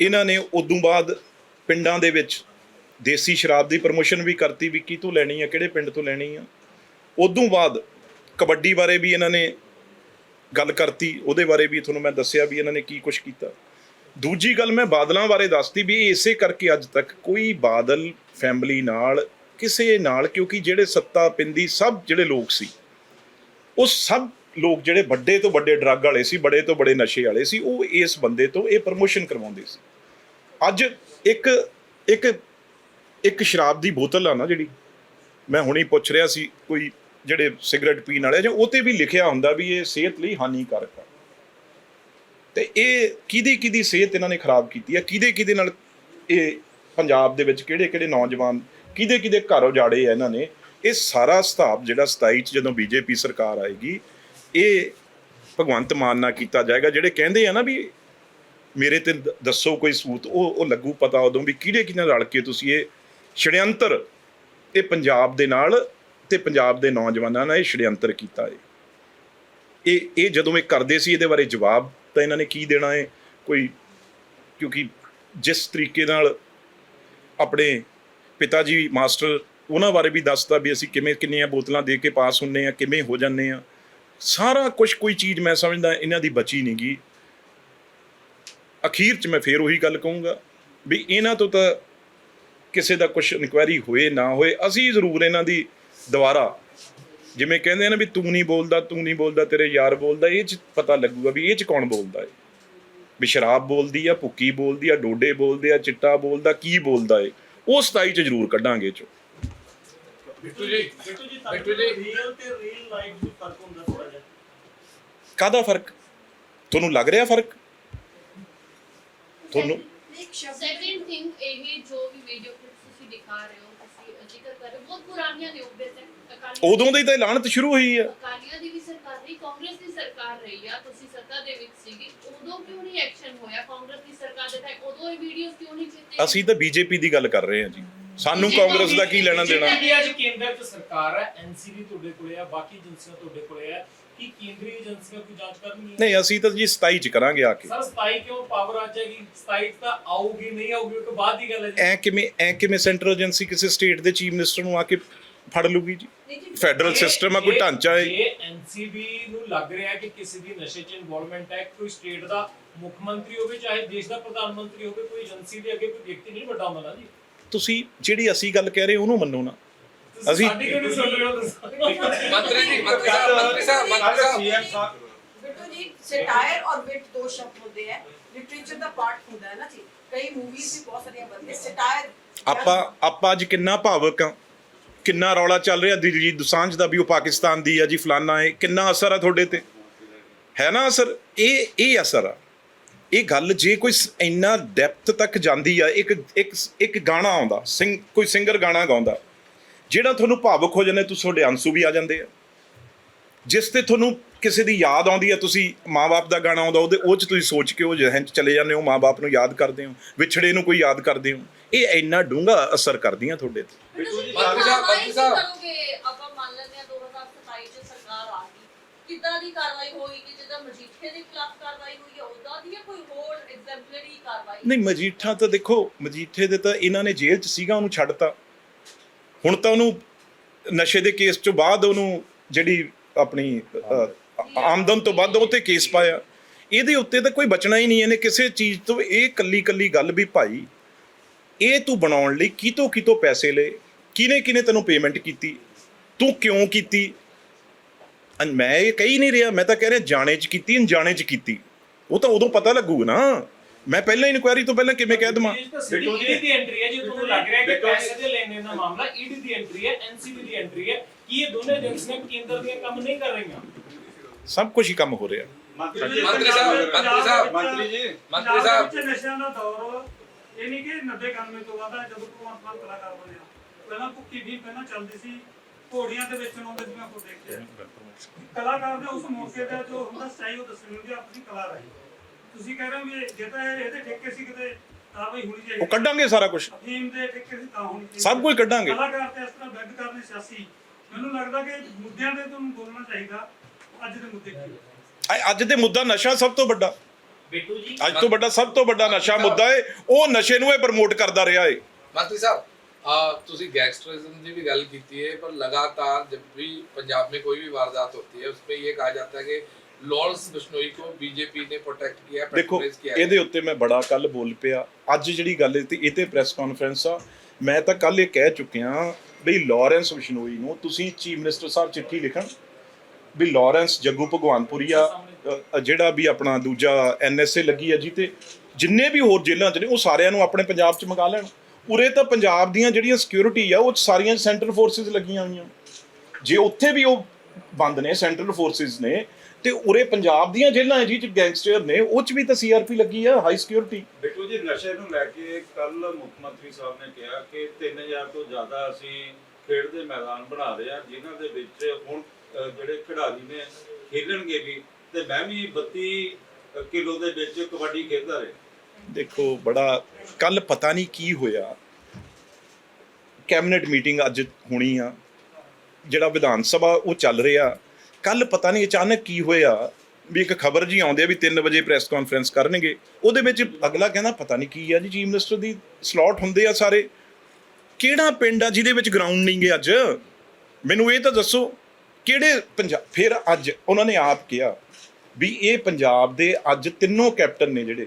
ਇਹਨਾਂ ਨੇ ਉਦੋਂ ਬਾਅਦ ਪਿੰਡਾਂ ਦੇ ਵਿੱਚ ਦੇਸੀ ਸ਼ਰਾਬ ਦੀ ਪ੍ਰਮੋਸ਼ਨ ਵੀ ਕਰਤੀ ਵੀ ਕਿਤੋਂ ਲੈਣੀ ਆ, ਕਿਹੜੇ ਪਿੰਡ ਤੋਂ ਲੈਣੀ ਆ। ਉਦੋਂ ਬਾਅਦ ਕਬੱਡੀ ਬਾਰੇ ਵੀ ਇਹਨਾਂ ਨੇ ਗੱਲ ਕਰਤੀ, ਉਹਦੇ ਬਾਰੇ ਵੀ ਤੁਹਾਨੂੰ ਮੈਂ ਦੱਸਿਆ ਵੀ ਇਹਨਾਂ ਨੇ ਕੀ ਕੁਝ ਕੀਤਾ। ਦੂਜੀ ਗੱਲ ਮੈਂ ਬਾਦਲਾਂ ਬਾਰੇ ਦੱਸਦੀ ਵੀ ਇਸੇ ਕਰਕੇ ਅੱਜ ਤੱਕ ਕੋਈ ਬਾਦਲ ਫੈਮਿਲੀ ਨਾਲ, ਕਿਸੇ ਨਾਲ, ਕਿਉਂਕਿ ਜਿਹੜੇ ਸੱਤਾ ਪਿੰਦੀ ਸਭ ਜਿਹੜੇ ਲੋਕ ਸੀ, ਉਹ ਸਭ ਲੋਕ ਜਿਹੜੇ ਵੱਡੇ ਤੋਂ ਵੱਡੇ ਡਰੱਗ ਵਾਲੇ ਸੀ, ਬੜੇ ਤੋਂ ਬੜੇ ਨਸ਼ੇ ਵਾਲੇ ਸੀ, ਉਹ ਇਸ ਬੰਦੇ ਤੋਂ ਇਹ ਪ੍ਰਮੋਸ਼ਨ ਕਰਵਾਉਂਦੇ ਸੀ। ਅੱਜ ਇੱਕ ਇੱਕ ਇੱਕ ਸ਼ਰਾਬ ਦੀ ਬੋਤਲ ਆ ਨਾ ਜਿਹੜੀ, ਮੈਂ ਹੁਣੇ ਪੁੱਛ ਰਿਹਾ ਸੀ ਕੋਈ ਜਿਹੜੇ ਸਿਗਰਟ ਪੀਣ ਵਾਲੇ ਜਾਂ ਉਹ ਤੇ ਵੀ ਲਿਖਿਆ ਹੁੰਦਾ ਵੀ ਇਹ ਸਿਹਤ ਲਈ ਹਾਨੀਕਾਰਕ ਆ। ਤੇ ਇਹ ਕਿਹਦੀ ਕਿਹਦੀ ਸਿਹਤ ਇਹਨਾਂ ਨੇ ਖਰਾਬ ਕੀਤੀ ਹੈ? ਕਿਹਦੇ ਕਿਹਦੇ ਨਾਲ ਇਹ ਪੰਜਾਬ ਦੇ ਵਿੱਚ ਕਿਹੜੇ ਕਿਹੜੇ ਨੌਜਵਾਨ ਕਿਹਦੇ ਕਿਹਦੇ ਘਰ ਉਜਾੜੇ ਆ ਇਹਨਾਂ ਨੇ? ਇਹ ਸਾਰਾ ਹਿਸਾਬ ਜਿਹੜਾ 27 ਚ ਜਦੋਂ ਬੀਜੇਪੀ ਸਰਕਾਰ ਆਏਗੀ, ਇਹ ਭਗਵੰਤ ਮਾਨ ਨਾਲ ਕੀਤਾ ਜਾਏਗਾ। ਜਿਹੜੇ ਕਹਿੰਦੇ ਆ ਨਾ ਵੀ ਮੇਰੇ ਤੇ ਦ- ਦੱਸੋ ਕੋਈ ਸੂਤ ਉਹ ਉਹ ਲੱਗੂ ਪਤਾ ਉਦੋਂ ਵੀ ਕਿਹੜੇ ਕਿਹਦੇ ਨਾਲ ਰਲ ਕੇ ਤੁਸੀਂ ਇਹ ਛੜਯੰਤਰ, ਇਹ ਪੰਜਾਬ ਦੇ ਨਾਲ ਤੇ ਪੰਜਾਬ ਦੇ ਨੌਜਵਾਨਾਂ ਨਾਲ ਇਹ ਛੜਯੰਤਰ ਕੀਤਾ ਹੈ ਇਹ ਇਹ ਜਦੋਂ ਇਹ ਕਰਦੇ ਸੀ, ਇਹਦੇ ਬਾਰੇ ਜਵਾਬ ਤਾਂ ਇਹਨਾਂ ਨੇ ਕੀ ਦੇਣਾ ਹੈ ਕੋਈ, ਕਿਉਂਕਿ ਜਿਸ ਤਰੀਕੇ ਨਾਲ ਆਪਣੇ ਪਿਤਾ ਜੀ ਮਾਸਟਰ ਉਹਨਾਂ ਬਾਰੇ ਵੀ ਦੱਸਦਾ ਵੀ ਅਸੀਂ ਕਿਵੇਂ ਕਿੰਨੀਆਂ ਬੋਤਲਾਂ ਦੇ ਕੇ ਪਾਸ ਹੁੰਨੇ ਆ, ਕਿਵੇਂ ਹੋ ਜਾਂਦੇ ਆ। ਸਾਰਾ ਕੁਝ ਕੋਈ ਚੀਜ਼ ਮੈਂ ਸਮਝਦਾ ਇਹਨਾਂ ਦੀ ਬਚੀ ਨਹੀਂ ਗਈ ਅਖੀਰ 'ਚ ਮੈਂ ਫੇਰ ਉਹੀ ਗੱਲ ਕਹੂੰਗਾ ਵੀ ਇਹਨਾਂ ਤੋਂ ਤਾਂ ਕਿਸੇ ਦਾ ਕੁਝ ਇਨਕੁਆਇਰੀ ਹੋਏ ਨਾ ਹੋਏ, ਅਸੀਂ ਜ਼ਰੂਰ ਇਹਨਾਂ ਦੀ ਦੁਬਾਰਾ ਜਿਵੇਂ ਕਹਿੰਦੇ ਆ ਨਾ ਵੀ ਤੂੰ ਨਹੀਂ ਬੋਲਦਾ ਤੂੰ ਨਹੀਂ ਬੋਲਦਾ ਤੇਰੇ ਯਾਰ ਬੋਲਦਾ ਇਹ ਚ ਪਤਾ ਲੱਗੂਗਾ ਵੀ ਇਹ ਚ ਕੌਣ ਬੋਲਦਾ ਹੈ ਵੀ ਸ਼ਰਾਬ ਬੋਲਦੀ ਆ ਭੁੱਕੀ ਬੋਲਦੀ ਆ ਡੋਡੇ ਬੋਲਦੇ ਆ ਚਿੱਟਾ ਬੋਲਦਾ ਕੀ ਬੋਲਦਾ ਏ? ਉਹ 27 ਚ ਜ਼ਰੂਰ ਕੱਢਾਂਗੇ ਚੋ। ਬਿੱਟੂ ਜੀ ਬਿੱਟੂ ਜੀ ਬਿੱਟੂ ਜੀ। ਰੀਅਲ ਤੇ ਰੀਅਲ ਲਾਈਫ ਵਿੱਚ ਫ਼ਰਕ ਹੁੰਦਾ ਥੋੜਾ ਜਿਹਾ। ਕਾਹਦਾ ਫ਼ਰਕ? ਤੁਹਾਨੂੰ ਲੱਗ ਰਿਹਾ ਫ਼ਰਕ? ਤੁਹਾਨੂੰ ਸੈਕਿੰਡ ਥਿੰਗ ਇਹ ਜੋ ਵੀ ਵੀਡੀਓ ਤੁਸੀਂ ਦਿਖਾ ਰਹੇ ਹੋ ਜ਼ਿਕਰ ਕਰ ਰਹੇ ਹੋ। ਬਹੁਤ ਪੁਰਾਣੀਆਂ ਨੇ ਉਹਦੇ ਤੇ ਅਕਾਲੀ ਉਦੋਂ ਦੀ ਤਾਂ ਲਾਹਣਤ ਸ਼ੁਰੂ ਹੋਈ ਆ। ਅਕਾਲੀਆਂ ਦੀ ਵੀ ਸਰਕਾਰ ਰਹੀ ਕਾਂਗਰਸ ਦੀ ਸਰਕਾਰ ਰਹੀ ਆ। ਤੁਸੀਂ ਸੱਤਾ ਦੇ ਵਿੱਚ ਸੀਗੇ ਉਦੋਂ ਕਿਉਂ ਨਹੀਂ ਐਕਸ਼ਨ ਹੋਇਆ? ਕਾਂਗਰਸ ਦੀ ਸਰਕਾਰ ਦੇ ਟਾਈਮ ਉਦੋਂ ਇਹ ਵੀਡੀਓਜ਼ ਕਿਉਂ ਨਹੀਂ ਚਿੱਤੇ ਅਸੀਂ ਤਾਂ ਬੀਜੇਪੀ ਦੀ ਗੱਲ ਕਰ ਰਹੇ ਹਾਂ ਜੀ। ਸਾਨੂੰ ਕਾਂਗਰਸ ਦਾ ਕੀ ਲੈਣਾ ਦੇਣਾ? ਜਿਹੜੀ ਅੱਜ ਕੇਂਦਰ ਚ ਸਰਕਾਰ ਹੈ ਐਨਸੀਬੀ ਤੁਹਾਡੇ ਕੋਲੇ ਆ ਬਾਕੀ ਏਜੰਸੀਆਂ ਤੁਹਾਡੇ ਕੋਲੇ ਆ। ਕੀ ਕੇਂਦਰੀ ਏਜੰਸੀਆਂ ਕੋਈ ਜਾਂਚ ਕਰਨਗੀਆਂ ਨਹੀਂ ਅਸੀਂ ਤਾਂ ਜੀ 27 ਚ ਕਰਾਂਗੇ ਆ ਕੇ। ਸਰ 27 ਕਿਉਂ ਪਾਵਰ ਆ ਜਾਏਗੀ? 27 ਤਾਂ ਆਊਗੀ ਨਹੀਂ ਆਊਗੀ ਉਹ ਤੋਂ ਬਾਅਦ ਦੀ ਗੱਲ ਹੈ ਜੀ। ਐ ਕਿਵੇਂ ਐ ਕਿਵੇਂ ਸੈਂਟਰਲ ਏਜੰਸੀ ਕਿਸੇ ਸਟੇਟ ਦੇ ਚੀਫ ਮਿਨਿਸਟਰ ਨੂੰ ਆ ਕੇ ਫੜ ਲੂਗੀ ਜੀ? ਫੈਡਰਲ ਸਿਸਟਮ ਆ ਕੋਈ ਢਾਂਚਾ ਹੈ। ਇਹ ਐਨਸੀਬੀ ਨੂੰ ਲੱਗ ਰਿਹਾ ਕਿ ਕਿਸੇ ਦੀ ਨਸ਼ੇ 'ਚ ਇਨਵੋਲਵਮੈਂਟ ਹੈ ਕੋਈ ਸਟੇਟ ਦਾ ਮੁੱਖ ਮੰਤਰੀ ਹੋਵੇ ਚਾਹੇ ਦੇਸ਼ ਦਾ ਪ੍ਰਧਾਨ ਮੰਤਰੀ ਹੋਵੇ ਕੋਈ ਏਜੰਸੀ ਦੇ ਅੱਗੇ ਕੋਈ ਵਿਅਕਤੀ ਨਹੀਂ ਵੱਡਾ ਹੁੰਦਾ ਨਾ ਜੀ। ਤੁਸੀਂ ਜਿਹੜੀ ਅਸੀਂ ਗੱਲ ਕਹਿ ਰਹੇ ਉਹਨੂੰ ਮੰਨੋ ਨਾ। ਅਸੀਂ- ਸਾਡੀ ਨਹੀਂ ਸੁਣ ਰਹੇ ਹੋ ਦੱਸੋ ਮੰਤਰੀ ਜੀ ਮੰਤਰੀ ਸਾਹਿਬ ਮੰਤਰੀ ਸਾਹਿਬ ਮੰਤਰੀ ਸਾਹਿਬ। ਬਿੱਟੂ ਜੀ ਸਟਾਇਰ ਔਰ ਬਿਟ ਦੋ ਸ਼ਬਦ ਹੁੰਦੇ ਹੈ ਲਿਟਰੇਚਰ ਦਾ ਪਾਰਟ ਹੁੰਦਾ ਹੈ ਨਾ ਜੀ। ਕਈ ਮੂਵੀਜ਼ ਵੀ ਬਹੁਤ ਸਾਰੀਆਂ ਬਣਦੀਆਂ। ਸਟਾਇਰ ਆਪਾਂ ਆਪਾਂ ਅੱਜ ਕਿੰਨਾ ਭਾਵਕ ਆ ਕਿੰਨਾ ਰੌਲਾ ਚੱਲ ਰਿਹਾ ਦਿਲਜੀਤ ਦੁਸਾਂਝ ਦਾ ਵੀ ਉਹ ਪਾਕਿਸਤਾਨ ਦੀ ਆ ਜੀ ਫਲਾਨਾ ਹੈ ਕਿੰਨਾ ਅਸਰ ਆ ਤੁਹਾਡੇ ਤੇ? ਹੈ ਨਾ ਅਸਰ? ਇਹ ਇਹ ਅਸਰ ਆ। ਇਹ ਗੱਲ ਜੇ ਕੋਈ ਇੰਨਾ ਡੈਪਥ ਤੱਕ ਜਾਂਦੀ ਆ ਇੱਕ ਇੱਕ ਇੱਕ ਗਾਣਾ ਆਉਂਦਾ। ਸਿੰਗ ਕੋਈ ਸਿੰਗਰ ਗਾਣਾ ਗਾਉਂਦਾ। ਜਿਹੜਾ ਤੁਹਾਨੂੰ ਭਾਵੁਕ ਹੋ ਜਾਂਦੇ ਤੁਸੀਂ ਤੁਹਾਡੇ ਅੰਸੂ ਵੀ ਆ ਜਾਂਦੇ ਆ। ਜਿਸ ਤੇ ਤੁਹਾਨੂੰ ਕਿਸੇ ਦੀ ਯਾਦ ਆਉਂਦੀ ਹੈ ਤੁਸੀਂ ਮਾਂ-ਬਾਪ ਦਾ ਗਾਣਾ ਆਉਂਦਾ ਉਹਦੇ ਉਹ ਚ ਤੁਸੀਂ ਸੋਚ ਕੇ ਉਹ ਜਿਹਨ ਚ ਚਲੇ ਜਾਂਦੇ ਹੋ ਮਾਂ-ਬਾਪ ਨੂੰ ਯਾਦ ਕਰਦੇ ਹੋ ਵਿਛੜੇ ਨੂੰ ਕੋਈ ਯਾਦ ਕਰਦੇ ਹੋ। ਇਹ ਇੰਨਾ ਡੂੰਘਾ ਅਸਰ ਕਰਦੀਆਂ ਤੁਹਾਡੇ ਤੇ। ਮੰਤਰੀ ਸਾਹਿਬ ਮੰਤਰੀ ਸਾਹਿਬ। ਕਰੋਗੇ? ਆਪਾਂ ਮੰਨ ਲੈਂਦੇ ਆ 2027 ਚ ਸਰਕਾਰ ਆ ਗਈ। ਕਿੱਦਾਂ ਦੀ ਕਾਰਵਾਈ ਹੋਏਗੀ ਜਿੱਦਾਂ ਮਜੀਠੇ ਦੇ ਖਿਲਾਫ ਕਾਰਵਾਈ ਹੋਈ ਹੈ ਉਹਦਾ ਦੀ ਜਾਂ ਕੋਈ ਹੋਰ ਐਗਜ਼ੈਂਪਲਰੀ ਕਾਰਵਾਈ? ਨਹੀਂ ਮਜੀਠਾ ਤਾਂ ਦੇਖੋ ਮਜੀਠੇ ਦੇ ਤਾਂ ਇਹਨਾਂ ਨੇ ਜੇਲ੍ਹ 'ਚ ਸੀਗਾ ਉਹਨੂੰ ਛੱਡਤਾ। ਹੁਣ ਤਾਂ ਉਹਨੂੰ ਨਸ਼ੇ ਦੇ ਕੇਸ ਤੋਂ ਬਾਅਦ ਉਹਨੂੰ ਜਿਹੜੀ ਆਪਣੀ ਆਮਦਨ ਤੋਂ ਵੱਧ ਉਹ ਤੇ ਕੇਸ ਪਾਇਆ। ਇਹਦੇ ਉੱਤੇ ਤਾਂ ਕੋਈ ਬਚਣਾ ਹੀ ਨਹੀਂ, ਇਹਨੇ ਕਿਸੇ ਚੀਜ਼ ਤੋਂ ਇਹ ਕੱਲੀ ਕੱਲੀ ਗੱਲ ਵੀ ਭਾਈ ਇਹ ਤੂੰ ਬਣਾਉਣ ਲਈ ਕਿਤੋਂ ਕਿਤੋਂ ਪੈਸੇ ਲਏ ਕਿਨੇ ਕਿਨੇ ਤੈਨੂੰ ਪੇਮੈਂਟ ਕੀਤੀ, ਤੂੰ ਕਿਉਂ ਕੀਤੀ? ਮੈਂ ਇਹ ਕਹੀ ਨਹੀਂ ਰਿਹਾ, ਮੈਂ ਤਾਂ ਕਹਿ ਰਿਹਾ ਜਾਣੇ ਚ ਕੀਤੀ, ਅਣਜਾਣੇ ਚ ਕੀਤੀ। ਉਹ ਤਾਂ ਉਦੋਂ ਪਤਾ ਲੱਗੂ ਨਾ। ਮੈਂ ਪਹਿਲਾਂ ਇਨਕੁਆਇਰੀ ਤੋਂ ਪਹਿਲਾਂ ਕਿਵੇਂ ਕਹਿ ਦਵਾਂ? ਬਿੱਟੂ ਜੀ ਦੀ ਐਂਟਰੀ ਹੈ ਜੇ ਤੁਹਾਨੂੰ ਲੱਗ ਰਿਹਾ ਕਿ ਪੈਸੇ ਦੇ ਲੈਣ ਦਾ ਮਾਮਲਾ ਈਡੀ ਦੀ ਐਂਟਰੀ ਹੈ ਐਨਸੀਬੀ ਦੀ ਐਂਟਰੀ ਹੈ ਕੀ ਇਹ ਦੋਨੇ ਏਜੰਸੀਆਂ ਕੇਂਦਰ ਦੀਆਂ ਕੰਮ ਨਹੀਂ ਕਰ ਰਹੀਆਂ। ਸਭ ਕੁਝ ਹੀ ਕੰਮ ਹੋ ਰਿਹਾ। ਮੰਤਰੀ ਜੀ ਮੰਤਰੀ ਸਾਹਿਬ, ਮੰਤਰੀ ਸਾਹਿਬ, ਮੰਤਰੀ ਜੀ। ਮੰਤਰੀ ਸਾਹਿਬ। ਵਿੱਚ ਨਸ਼ਿਆਂ ਦਾ ਦੌਰ ਇਹ ਨਹੀਂ ਕਿ 90 91 ਤੋਂ ਬਾਅਦ ਜਦੋਂ ਭਗਵੰਤ ਮਾਨ ਕਲਾਕਾਰ ਬਣਿਆ ਪਹਿਲਾਂ ਭੁੱਕੀ ਵੀ ਪਹਿਲਾਂ ਚੱਲਦੀ ਸੀ ਘੋੜੀਆਂ ਦੇ ਵਿੱਚ ਆਉਂਦੇ ਜਿਵੇਂ ਆਪਾਂ ਦੇਖਿਆ। ਕਲਾਕਾਰ ਦੇ ਉਸ ਮੌਕੇ ਦਾ ਜੋ ਹੁੰਦਾ ਸਟਾਈ ਉਹ ਦੱਸਣੀ ਹੁੰਦੀ ਆਪਣੀ ਕਲਾ ਰਾਹੀਂ। ਤੁਸੀਂ ਕਹਿ ਰਹੇ ਹੋ ਵੀ ਜੇ ਤਾਂ ਇਹ- ਇਹਦੇ ਠੇਕੇ ਸੀ ਕਿਤੇ ਕਾਰਵਾਈ ਹੋਣੀ ਚਾਹੀਦੀ ਉਹ ਕੱਢਾਂਗੇ ਸਾਰਾ ਕੁਝ ਅਫੀਮ ਦੇ ਠੇਕੇ ਸੀ ਤਾਂ ਹੋਣੀ ਚਾਹੀਦੀ ਸਭ ਕੁਝ ਕੱਢਾਂਗੇ ਕਲਾਕਾਰ ਤੇ ਇਸ ਤਰ੍ਹਾਂ ਬੈੱਡ ਕਰਨੇ ਸਿਆਸੀ ਮੈਨੂੰ ਲੱਗਦਾ ਕਿ ਮੁੱਦਿਆਂ ਦੇ ਤੁਹਾਨੂੰ ਬੋਲਣਾ ਚਾਹੀਦਾ ਅੱਜ ਦੇ ਮੁੱਦੇ ਕੀ ਨੇ? ਅ- ਅੱਜ ਦੇ ਮੁੱਦਾ ਨਸ਼ਾ ਸਭ ਤੋਂ ਵੱਡਾ ਬਿੱਟੂ ਜੀ ਅੱਜ ਤੋਂ ਵੱਡਾ ਸਭ ਤੋਂ ਵੱਡਾ ਨਸ਼ਾ ਮੁੱਦਾ ਹੈ ਉਹ ਨਸ਼ੇ ਨੂੰ ਇਹ ਪ੍ਰਮੋਟ ਕਰਦਾ ਰਿਹਾ ਹੈ मंत्री साहब आ, ਤੁਸੀਂ गैंगस्टरिज्म की भी गल की है पर लगातार जब भी पंजाब में कोई भी वारदात होती है उसमें ये कहा जाता है कि लॉरेंस बिश्नोई को बीजेपी ने प्रोटेक्ट किया है ਦੇਖੋ patronage किया है ਇਹਦੇ ਉੱਤੇ ਮੈਂ ਬੜਾ ਕੱਲ ਬੋਲ ਪਿਆ ਅੱਜ ਜਿਹੜੀ ਗੱਲ ਤੇ ਇਹ ਤੇ ਪ੍ਰੈਸ ਕਾਨਫਰੰਸ ਆ ਮੈਂ ਤਾਂ ਕੱਲ ਇਹ ਕਹਿ ਚੁੱਕਿਆ ਬਈ ਲਾਰੈਂਸ ਬਿਸ਼ਨੋਈ ਨੂੰ ਤੁਸੀਂ ਚੀਫ ਮਿਨਿਸਟਰ ਸਾਹਿਬ ਚਿੱਠੀ ਲਿਖਣ ਵੀ ਲਾਰੈਂਸ ਜੱਗੂ ਭਗਵਾਨਪੁਰੀਆ ਅ, ਅ, ਜਿਹੜਾ ਵੀ ਆਪਣਾ ਦੂਜਾ ਐਨਐਸਏ ਲੱਗੀ ਹੈ ਜੀ ਤੇ ਜਿੰਨੇ ਵੀ ਹੋਰ ਜੇਲ੍ਹਾਂ 'ਚ ਨੇ ਉਹ ਸਾਰਿਆਂ ਨੂੰ ਆਪਣੇ ਪੰਜਾਬ 'ਚ ਮੰਗਾ ਲੈਣ ਉਰੇ ਤਾਂ ਪੰਜਾਬ ਦੀਆਂ ਜਿਹੜੀਆਂ ਸਿਕਿਉਰਿਟੀ ਆ ਉਹ 'ਚ ਸਾਰੀਆਂ ਸੈਂਟਰਲ ਫੋਰਸਿਸ ਲੱਗੀਆਂ ਹੋਈਆਂ ਜੇ ਉੱਥੇ ਵੀ ਉਹ ਬੰਦ ਨੇ ਸੈਂਟਰਲ ਫੋਰਸਿਸ ਨੇ ਤੇ ਉਰੇ ਪੰਜਾਬ ਦੀਆਂ ਜੇਲ੍ਹਾਂ ਜੀ ਚ ਗੈਂਗਸਟਰ ਨੇ ਉਹ ਚ ਵੀ ਤਾਂ ਸੀਆਰਪੀ ਲੱਗੀ ਆ ਹਾਈ ਸਿਕਿਉਰਿਟੀ ਬਿੱਟੂ ਜੀ ਨਸ਼ੇ ਨੂੰ ਲੈ ਕੇ ਕੱਲ ਮੁੱਖ ਮੰਤਰੀ ਸਾਹਿਬ ਨੇ ਕਿਹਾ ਕਿ 3000 ਤੋਂ ਜ਼ਿਆਦਾ ਅਸੀਂ ਖੇਡ ਦੇ ਮੈਦਾਨ ਬਣਾ ਰਹੇ ਹਾਂ ਜਿਨ੍ਹਾਂ ਦੇ ਵਿੱਚ ਹੁਣ ਜਿਹੜੇ ਖਿਡਾਰੀ ਨੇ ਖੇਲਣਗੇ ਵੀ ਤੇ ਮੈਂ ਵੀ 32 ਕਿਲੋ ਦੇ ਵਿੱਚ ਕਬੱਡੀ ਖੇਡਦਾ ਰਿਹਾ। ਦੇਖੋ ਬੜਾ ਕੱਲ ਪਤਾ ਨਹੀਂ ਕੀ ਹੋਇਆ। ਕੈਬਨਿਟ ਮੀਟਿੰਗ ਅੱਜ ਹੋਣੀ ਆ। ਜਿਹੜਾ ਵਿਧਾਨ ਸਭਾ ਉਹ ਚੱਲ ਰਿਹਾ ਕੱਲ ਪਤਾ ਨਹੀਂ ਅਚਾਨਕ ਕੀ ਹੋਇਆ ਵੀ ਇੱਕ ਖਬਰ ਜੀ ਆਉਂਦੀ ਆ ਵੀ 3 ਵਜੇ ਪ੍ਰੈਸ ਕਾਨਫਰੰਸ ਕਰਨਗੇ। ਉਹਦੇ ਵਿੱਚ ਅਗਲਾ ਕਹਿੰਦਾ, ਪਤਾ ਨਹੀਂ ਕੀ ਆ ਜੀ ਚੀਫ ਮਿਨਿਸਟਰ ਦੀ ਸਲੋਟ ਹੁੰਦੇ ਆ ਸਾਰੇ। ਕਿਹੜਾ ਪਿੰਡ ਆ ਜਿਹਦੇ ਵਿੱਚ ਗਰਾਊਂਡ ਨਹੀਂ ਗੇ ਅੱਜ? ਮੈਨੂੰ ਇਹ ਤਾਂ ਦੱਸੋ, ਕਿਹੜੇ ਪੰਜਾਬ ਫਿਰ ਅੱਜ ਉਹਨਾਂ ਨੇ ਆਪ ਕਿਹਾ ਵੀ ਇਹ ਪੰਜਾਬ ਦੇ ਅੱਜ ਤਿੰਨੋਂ ਕੈਪਟਨ ਨੇ ਜਿਹੜੇ।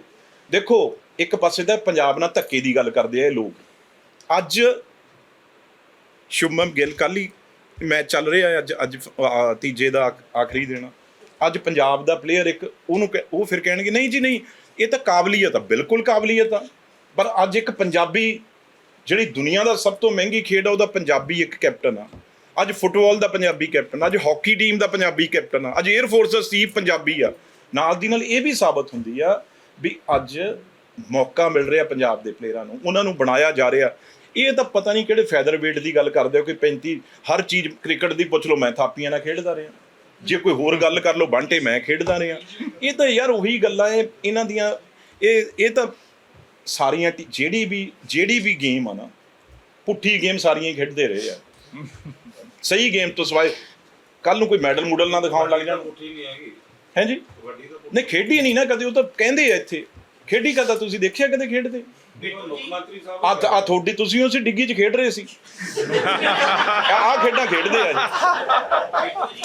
ਦੇਖੋ, ਇੱਕ ਪਾਸੇ ਤਾਂ ਪੰਜਾਬ ਨਾਲ ਧੱਕੇ ਦੀ ਗੱਲ ਕਰਦੇ ਆ ਇਹ ਲੋਕ। ਅੱਜ ਸ਼ੁਭਮ ਗਿੱਲ, ਕੱਲ੍ਹ ਹੀ ਮੈਚ ਚੱਲ ਰਿਹਾ ਅੱਜ ਅੱਜ ਆ, ਤੀਜੇ ਦਾ ਆਖ- ਆਖਰੀ ਦਿਨ। ਆ। ਅੱਜ ਪੰਜਾਬ ਦਾ ਪਲੇਅਰ ਇੱਕ ਉਹਨੂੰ ਕਹਿ- ਉਹ ਫਿਰ ਕਹਿਣਗੇ ਨਹੀਂ ਜੀ ਨਹੀਂ ਇਹ ਤਾਂ ਕਾਬਲੀਅਤ ਆ ਬਿਲਕੁਲ ਕਾਬਲੀਅਤ ਆ। ਪਰ ਅੱਜ ਇੱਕ ਪੰਜਾਬੀ ਜਿਹੜੀ ਦੁਨੀਆ ਦਾ ਸਭ ਤੋਂ ਮਹਿੰਗੀ ਖੇਡ ਆ ਉਹਦਾ ਪੰਜਾਬੀ ਇੱਕ ਕੈਪਟਨ ਆ। ਅੱਜ ਫੁੱਟਬਾਲ ਦਾ ਪੰਜਾਬੀ ਕੈਪਟਨ ਆ, ਅੱਜ ਹਾਕੀ ਟੀਮ ਦਾ ਪੰਜਾਬੀ ਕੈਪਟਨ ਆ ਅੱਜ 에ਅਰ ਫੋਰਸ ਦਾ ਸਟੀਵ ਪੰਜਾਬੀ ਆ। ਨਾਲ ਦੀ ਨਾਲ ਇਹ ਵੀ ਸਾਬਤ ਹੁੰਦੀ ਆ ਵੀ ਅੱਜ ਮੌਕਾ ਮਿਲ ਰਿਹਾ ਪੰਜਾਬ ਦੇ ਪਲੇਅਰਾਂ ਨੂੰ ਉਹਨਾਂ ਨੂੰ ਬਣਾਇਆ ਜਾ ਰਿਹਾ। ਇਹ ਤਾਂ ਪਤਾ ਨਹੀਂ ਕਿਹੜੇ ਫੈਦਰ weight ਦੀ ਗੱਲ ਕਰਦੇ ਹੋ ਕਿ 35 ਹਰ ਚੀਜ਼ ਕ੍ਰਿਕਟ ਦੀ ਪੁੱਛ ਲਓ ਮੈਂ ਥਾਪੀਆਂ ਨਾਲ ਖੇਡਦਾ ਰਿਹਾ। ਜੇ ਕੋਈ ਹੋਰ ਗੱਲ ਕਰ ਲਓ ਬੰਟੇ ਮੈਂ ਖੇਡਦਾ ਰਿਹਾ। ਇਹ ਤਾਂ ਯਾਰ ਉਹੀ ਗੱਲਾਂ ਐ ਇਹਨਾਂ ਦੀਆਂ ਇਹ ਇਹ ਤਾਂ ਸਾਰੀਆਂ ਜਿਹੜੀ ਵੀ ਜਿਹੜੀ ਵੀ ਗੇਮ ਆ ਨਾ ਪੁੱਠੀ ਗੇਮ ਸਾਰੀਆਂ ਹੀ ਖੇਡਦੇ ਰਹੇ ਆ। ਸਹੀ ਗੇਮ ਤੋਂ ਸਿਵਾਏ ਕੱਲ ਨੂੰ ਕੋਈ ਮੈਡਲ ਮੂਡਲ ਨਾ ਦਿਖਾਉਣ ਲੱਗ ਜਾਣ। ਉੱਠੀ ਨਹੀਂ ਹੈਗੀ। ਹੈ ਜੀ? ਕਬੱਡੀ ਤਾਂ ਨਹੀਂ ਖੇਡੀ ਨਹੀਂ ਨਾ ਕਦੇ ਉਹ ਤਾਂ ਕਹਿੰਦੇ ਆ ਇੱਥੇ। ਖੇਡੀ ਕਦਾ ਤੁਸੀਂ ਦੇਖਿਆ ਕਦੇ ਖੇਡਦੇ? ਆ ਆ ਤੁਹਾਡੀ ਤੁਸੀਂ ਉਸ ਡਿੱਗੀ 'ਚ ਖੇਡ ਰਹੇ ਸੀ। ਆ ਖੇਡਾਂ ਖੇਡਦੇ ਆ ਜੀ।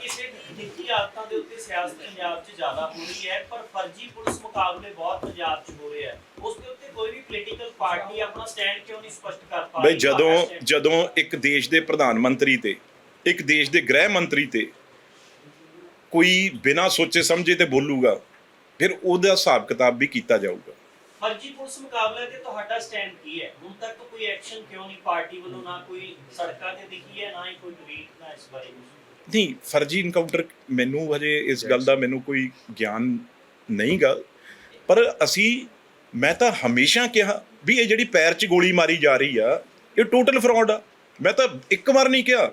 ਕਿਸੇ ਦੀ ਨਿੱਜੀ ਆਦਤਾਂ ਦੇ ਉੱਤੇ ਸਿਆਸਤ ਪੰਜਾਬ 'ਚ ਜ਼ਿਆਦਾ ਹੋ ਰਹੀ ਹੈ ਪਰ ਫਰਜ਼ੀ ਪੁਲਿਸ ਮੁਕਾਬਲੇ ਬਹੁਤ ਪੰਜਾਬ 'ਚ ਹੋ ਰਹੇ ਆ। ਉਸ ਦੇ ਉੱਤੇ ਕੋਈ ਵੀ ਪੋਲੀਟੀਕਲ ਪਾਰਟੀ ਆਪਣਾ ਸਟੈਂਡ ਕਿਉਂ ਨਹੀਂ ਸਪਸ਼ਟ ਕਰ ਪਾ ਬਈ ਜਦੋਂ ਜਦੋਂ ਇੱਕ ਦੇਸ਼ ਦੇ ਪ੍ਰਧਾਨ ਮੰਤਰੀ ਤੇ ਇੱਕ ਦੇਸ਼ ਦੇ ਗ੍ਰਹਿ ਮੰਤਰੀ ਤੇ ਕੋਈ ਬਿਨਾਂ ਸੋਚੇ ਸਮਝੇ ਤੇ ਬੋਲੂਗਾ ਫਿਰ ਉਹਦਾ ਹਿਸਾਬ ਕਿਤਾਬ ਵੀ ਕੀਤਾ ਜਾਊਗਾ। ਫਰਜ਼ੀ ਪੁਲਿਸ ਮੁਕਾਬਲੇ ਤੇ ਤੁਹਾਡਾ ਸਟੈਂਡ ਕੀ ਹੈ? ਹੁਣ ਤੱਕ ਕੋਈ ਐਕਸ਼ਨ ਕਿਉਂ ਨਹੀਂ? ਪਾਰਟੀ ਵੱਲੋਂ ਨਾ ਕੋਈ ਸੜਕਾਂ ਤੇ ਦਿਖੀ ਹੈ ਨਾ ਹੀ ਕੋਈ ਟਵੀਟ ਨਾ ਇਸ ਬਾਰੇ। ਨਹੀਂ ਫਰਜ਼ੀ ਇਨਕਾਊਂਟਰ ਮੈਨੂੰ ਹਜੇ ਇਸ ਗੱਲ ਦਾ ਮੈਨੂੰ ਕੋਈ ਗਿਆਨ ਨਹੀਂਗਾ। ਪਰ ਅਸੀਂ ਮੈਂ ਤਾਂ ਹਮੇਸ਼ਾ ਕਿਹਾ ਵੀ ਇਹ ਜਿਹੜੀ ਪੈਰ 'ਚ ਗੋਲੀ ਮਾਰੀ ਜਾ ਰਹੀ ਆ ਇਹ ਟੋਟਲ ਫਰਾਡ ਆ। ਮੈਂ ਤਾਂ ਇੱਕ ਵਾਰ ਨਹੀਂ ਕਿਹਾ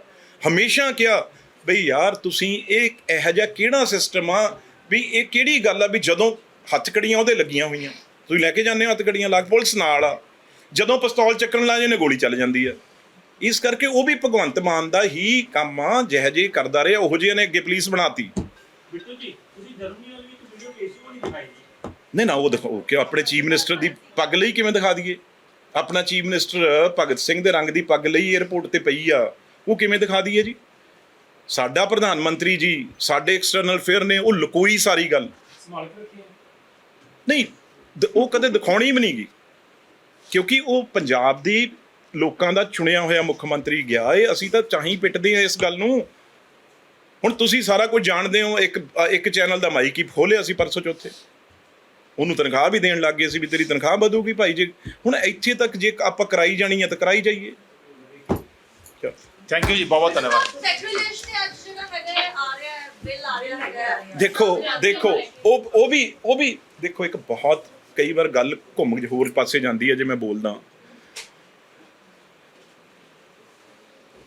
ਹਮੇਸ਼ਾ ਕਿਹਾ ਬਈ ਯਾਰ ਤੁਸੀਂ ਇਹ ਇਹੋ ਜਿਹਾ ਕਿਹੜਾ ਸਿਸਟਮ ਆ ਵੀ ਇਹ ਕਿਹੜੀ ਗੱਲ ਆ ਵੀ ਜਦੋਂ ਹੱਥਕੜੀਆਂ ਉਹਦੇ ਲੱਗੀਆਂ ਹੋਈਆਂ। ਤੁਸੀਂ ਲੈ ਕੇ ਜਾਂਦੇ ਹੋ ਹੱਥਕੜੀਆਂ ਲੱਗ ਪੁਲਿਸ ਨਾਲ ਆ। ਜਦੋਂ ਪਿਸਤੌਲ ਚੱਕਣ ਲਾ ਜਾਂਦੇ ਗੋਲੀ ਚੱਲ ਜਾਂਦੀ ਆ। ਇਸ ਕਰਕੇ ਉਹ ਵੀ ਭਗਵੰਤ ਮਾਨ ਦਾ ਹੀ ਕੰਮ ਆ ਜਿਹੋ ਜਿਹੇ ਕਰਦਾ ਰਿਹਾ ਉਹੋ ਜਿਹੇ ਨੇ ਅੱਗੇ ਪੁਲਿਸ ਬਣਾਤੀ। ਬਿੱਟੂ ਜੀ ਤੁਸੀਂ ਜਰਮਨੀ ਵਾਲੀ ਇੱਕ ਵੀਡੀਓ ਪੇਸ਼ ਕਿਉਂ ਨਹੀਂ ਦਿਖਾਈ ਜੀ। ਨਹੀਂ ਨਾ ਉਹ ਦਿਖਾਓ ਕਿ ਆਪਣੇ ਚੀਫ ਮਿਨਿਸਟਰ ਦੀ ਪੱਗ ਲਈ ਕਿਵੇਂ ਦਿਖਾ ਦਈਏ? ਆਪਣਾ ਚੀਫ ਮਿਨਿਸਟਰ ਭਗਤ ਸਿੰਘ ਦੇ ਰੰਗ ਦੀ ਪੱਗ ਲਈ 에ਅਰਪੋਰਟ ਤੇ ਪਈ ਆ ਉਹ ਕਿਵੇਂ ਦਿਖਾ ਦਈਏ ਜੀ? ਸਾਡਾ ਪ੍ਰਧਾਨ ਮੰਤਰੀ ਜੀ ਸਾਡੇ ਐਕਸਟਰਨਲ ਅਫੇਅਰ ਨੇ ਉਹ ਲੁਕੋਈ ਸਾਰੀ ਗੱਲ। ਸੰਭਾਲ ਕੇ ਰੱਖੀ ਹੈ ਨਹੀਂ ਦ- ਉਹ ਕਦੇ ਦਿਖਾਉਣੀ ਵੀ ਨਹੀਂ ਗੀ ਕਿਉਂਕਿ ਉਹ ਪੰਜਾਬ ਦੀ ਲੋਕਾਂ ਦਾ ਚੁਣਿਆ ਹੋਇਆ ਮੁੱਖ ਮੰਤਰੀ ਗਿਆ ਏ। ਅਸੀਂ ਤਾਂ ਚਾਹੀ ਪਿੱਟਦੇ ਆ ਇਸ ਗੱਲ ਨੂੰ। ਹੁਣ ਤੁਸੀਂ ਸਾਰਾ ਕੁਝ ਜਾਣਦੇ ਹੋ ਇੱਕ ਅ, ਇੱਕ ਚੈਨਲ ਦਾ ਮਾਈਕ ਹੀ ਖੋਲਿਆ ਸੀ ਪਰਸੋਂ ਚੌਥੇ। ਉਹਨੂੰ ਤਨਖਾਹ ਵੀ ਦੇਣ ਲੱਗ ਗਏ ਸੀ ਵੀ ਤੇਰੀ ਤਨਖਾਹ ਵਧੂਗੀ ਭਾਈ ਜੇ। ਹੁਣ ਇੱਥੇ ਤੱਕ ਜੇ ਆਪਾਂ ਕਰਾਈ ਜਾਣੀ ਆ ਤਾਂ ਕਰਾਈ ਜਾਈਏ। ਚਲੋ। ਥੈਂਕ ਯੂ ਜੀ ਬਹੁਤ ਬਹੁਤ ਧੰਨਵਾਦ। ਸੈਕਟਰੀਏਟ ਤੇ ਅੱਜ ਜਿਹੜਾ ਹੈਗਾ ਹੈ, ਆ ਰਿਹਾ ਹੈ ਬਿੱਲ ਆ ਰਿਹਾ ਹੈਗਾ ਹੈ। ਦੇਖੋ ਦੇਖੋ ਉਹ ਉਹ ਵੀ ਉਹ ਵੀ ਦੇਖੋ ਇੱਕ ਬਹੁਤ ਕਈ ਵਾਰ ਗੱਲ ਘੁੰਮ ਹੋਰ ਪਾਸੇ ਜਾਂਦੀ ਹੈ ਜੇ ਮੈਂ ਬੋਲਦਾ।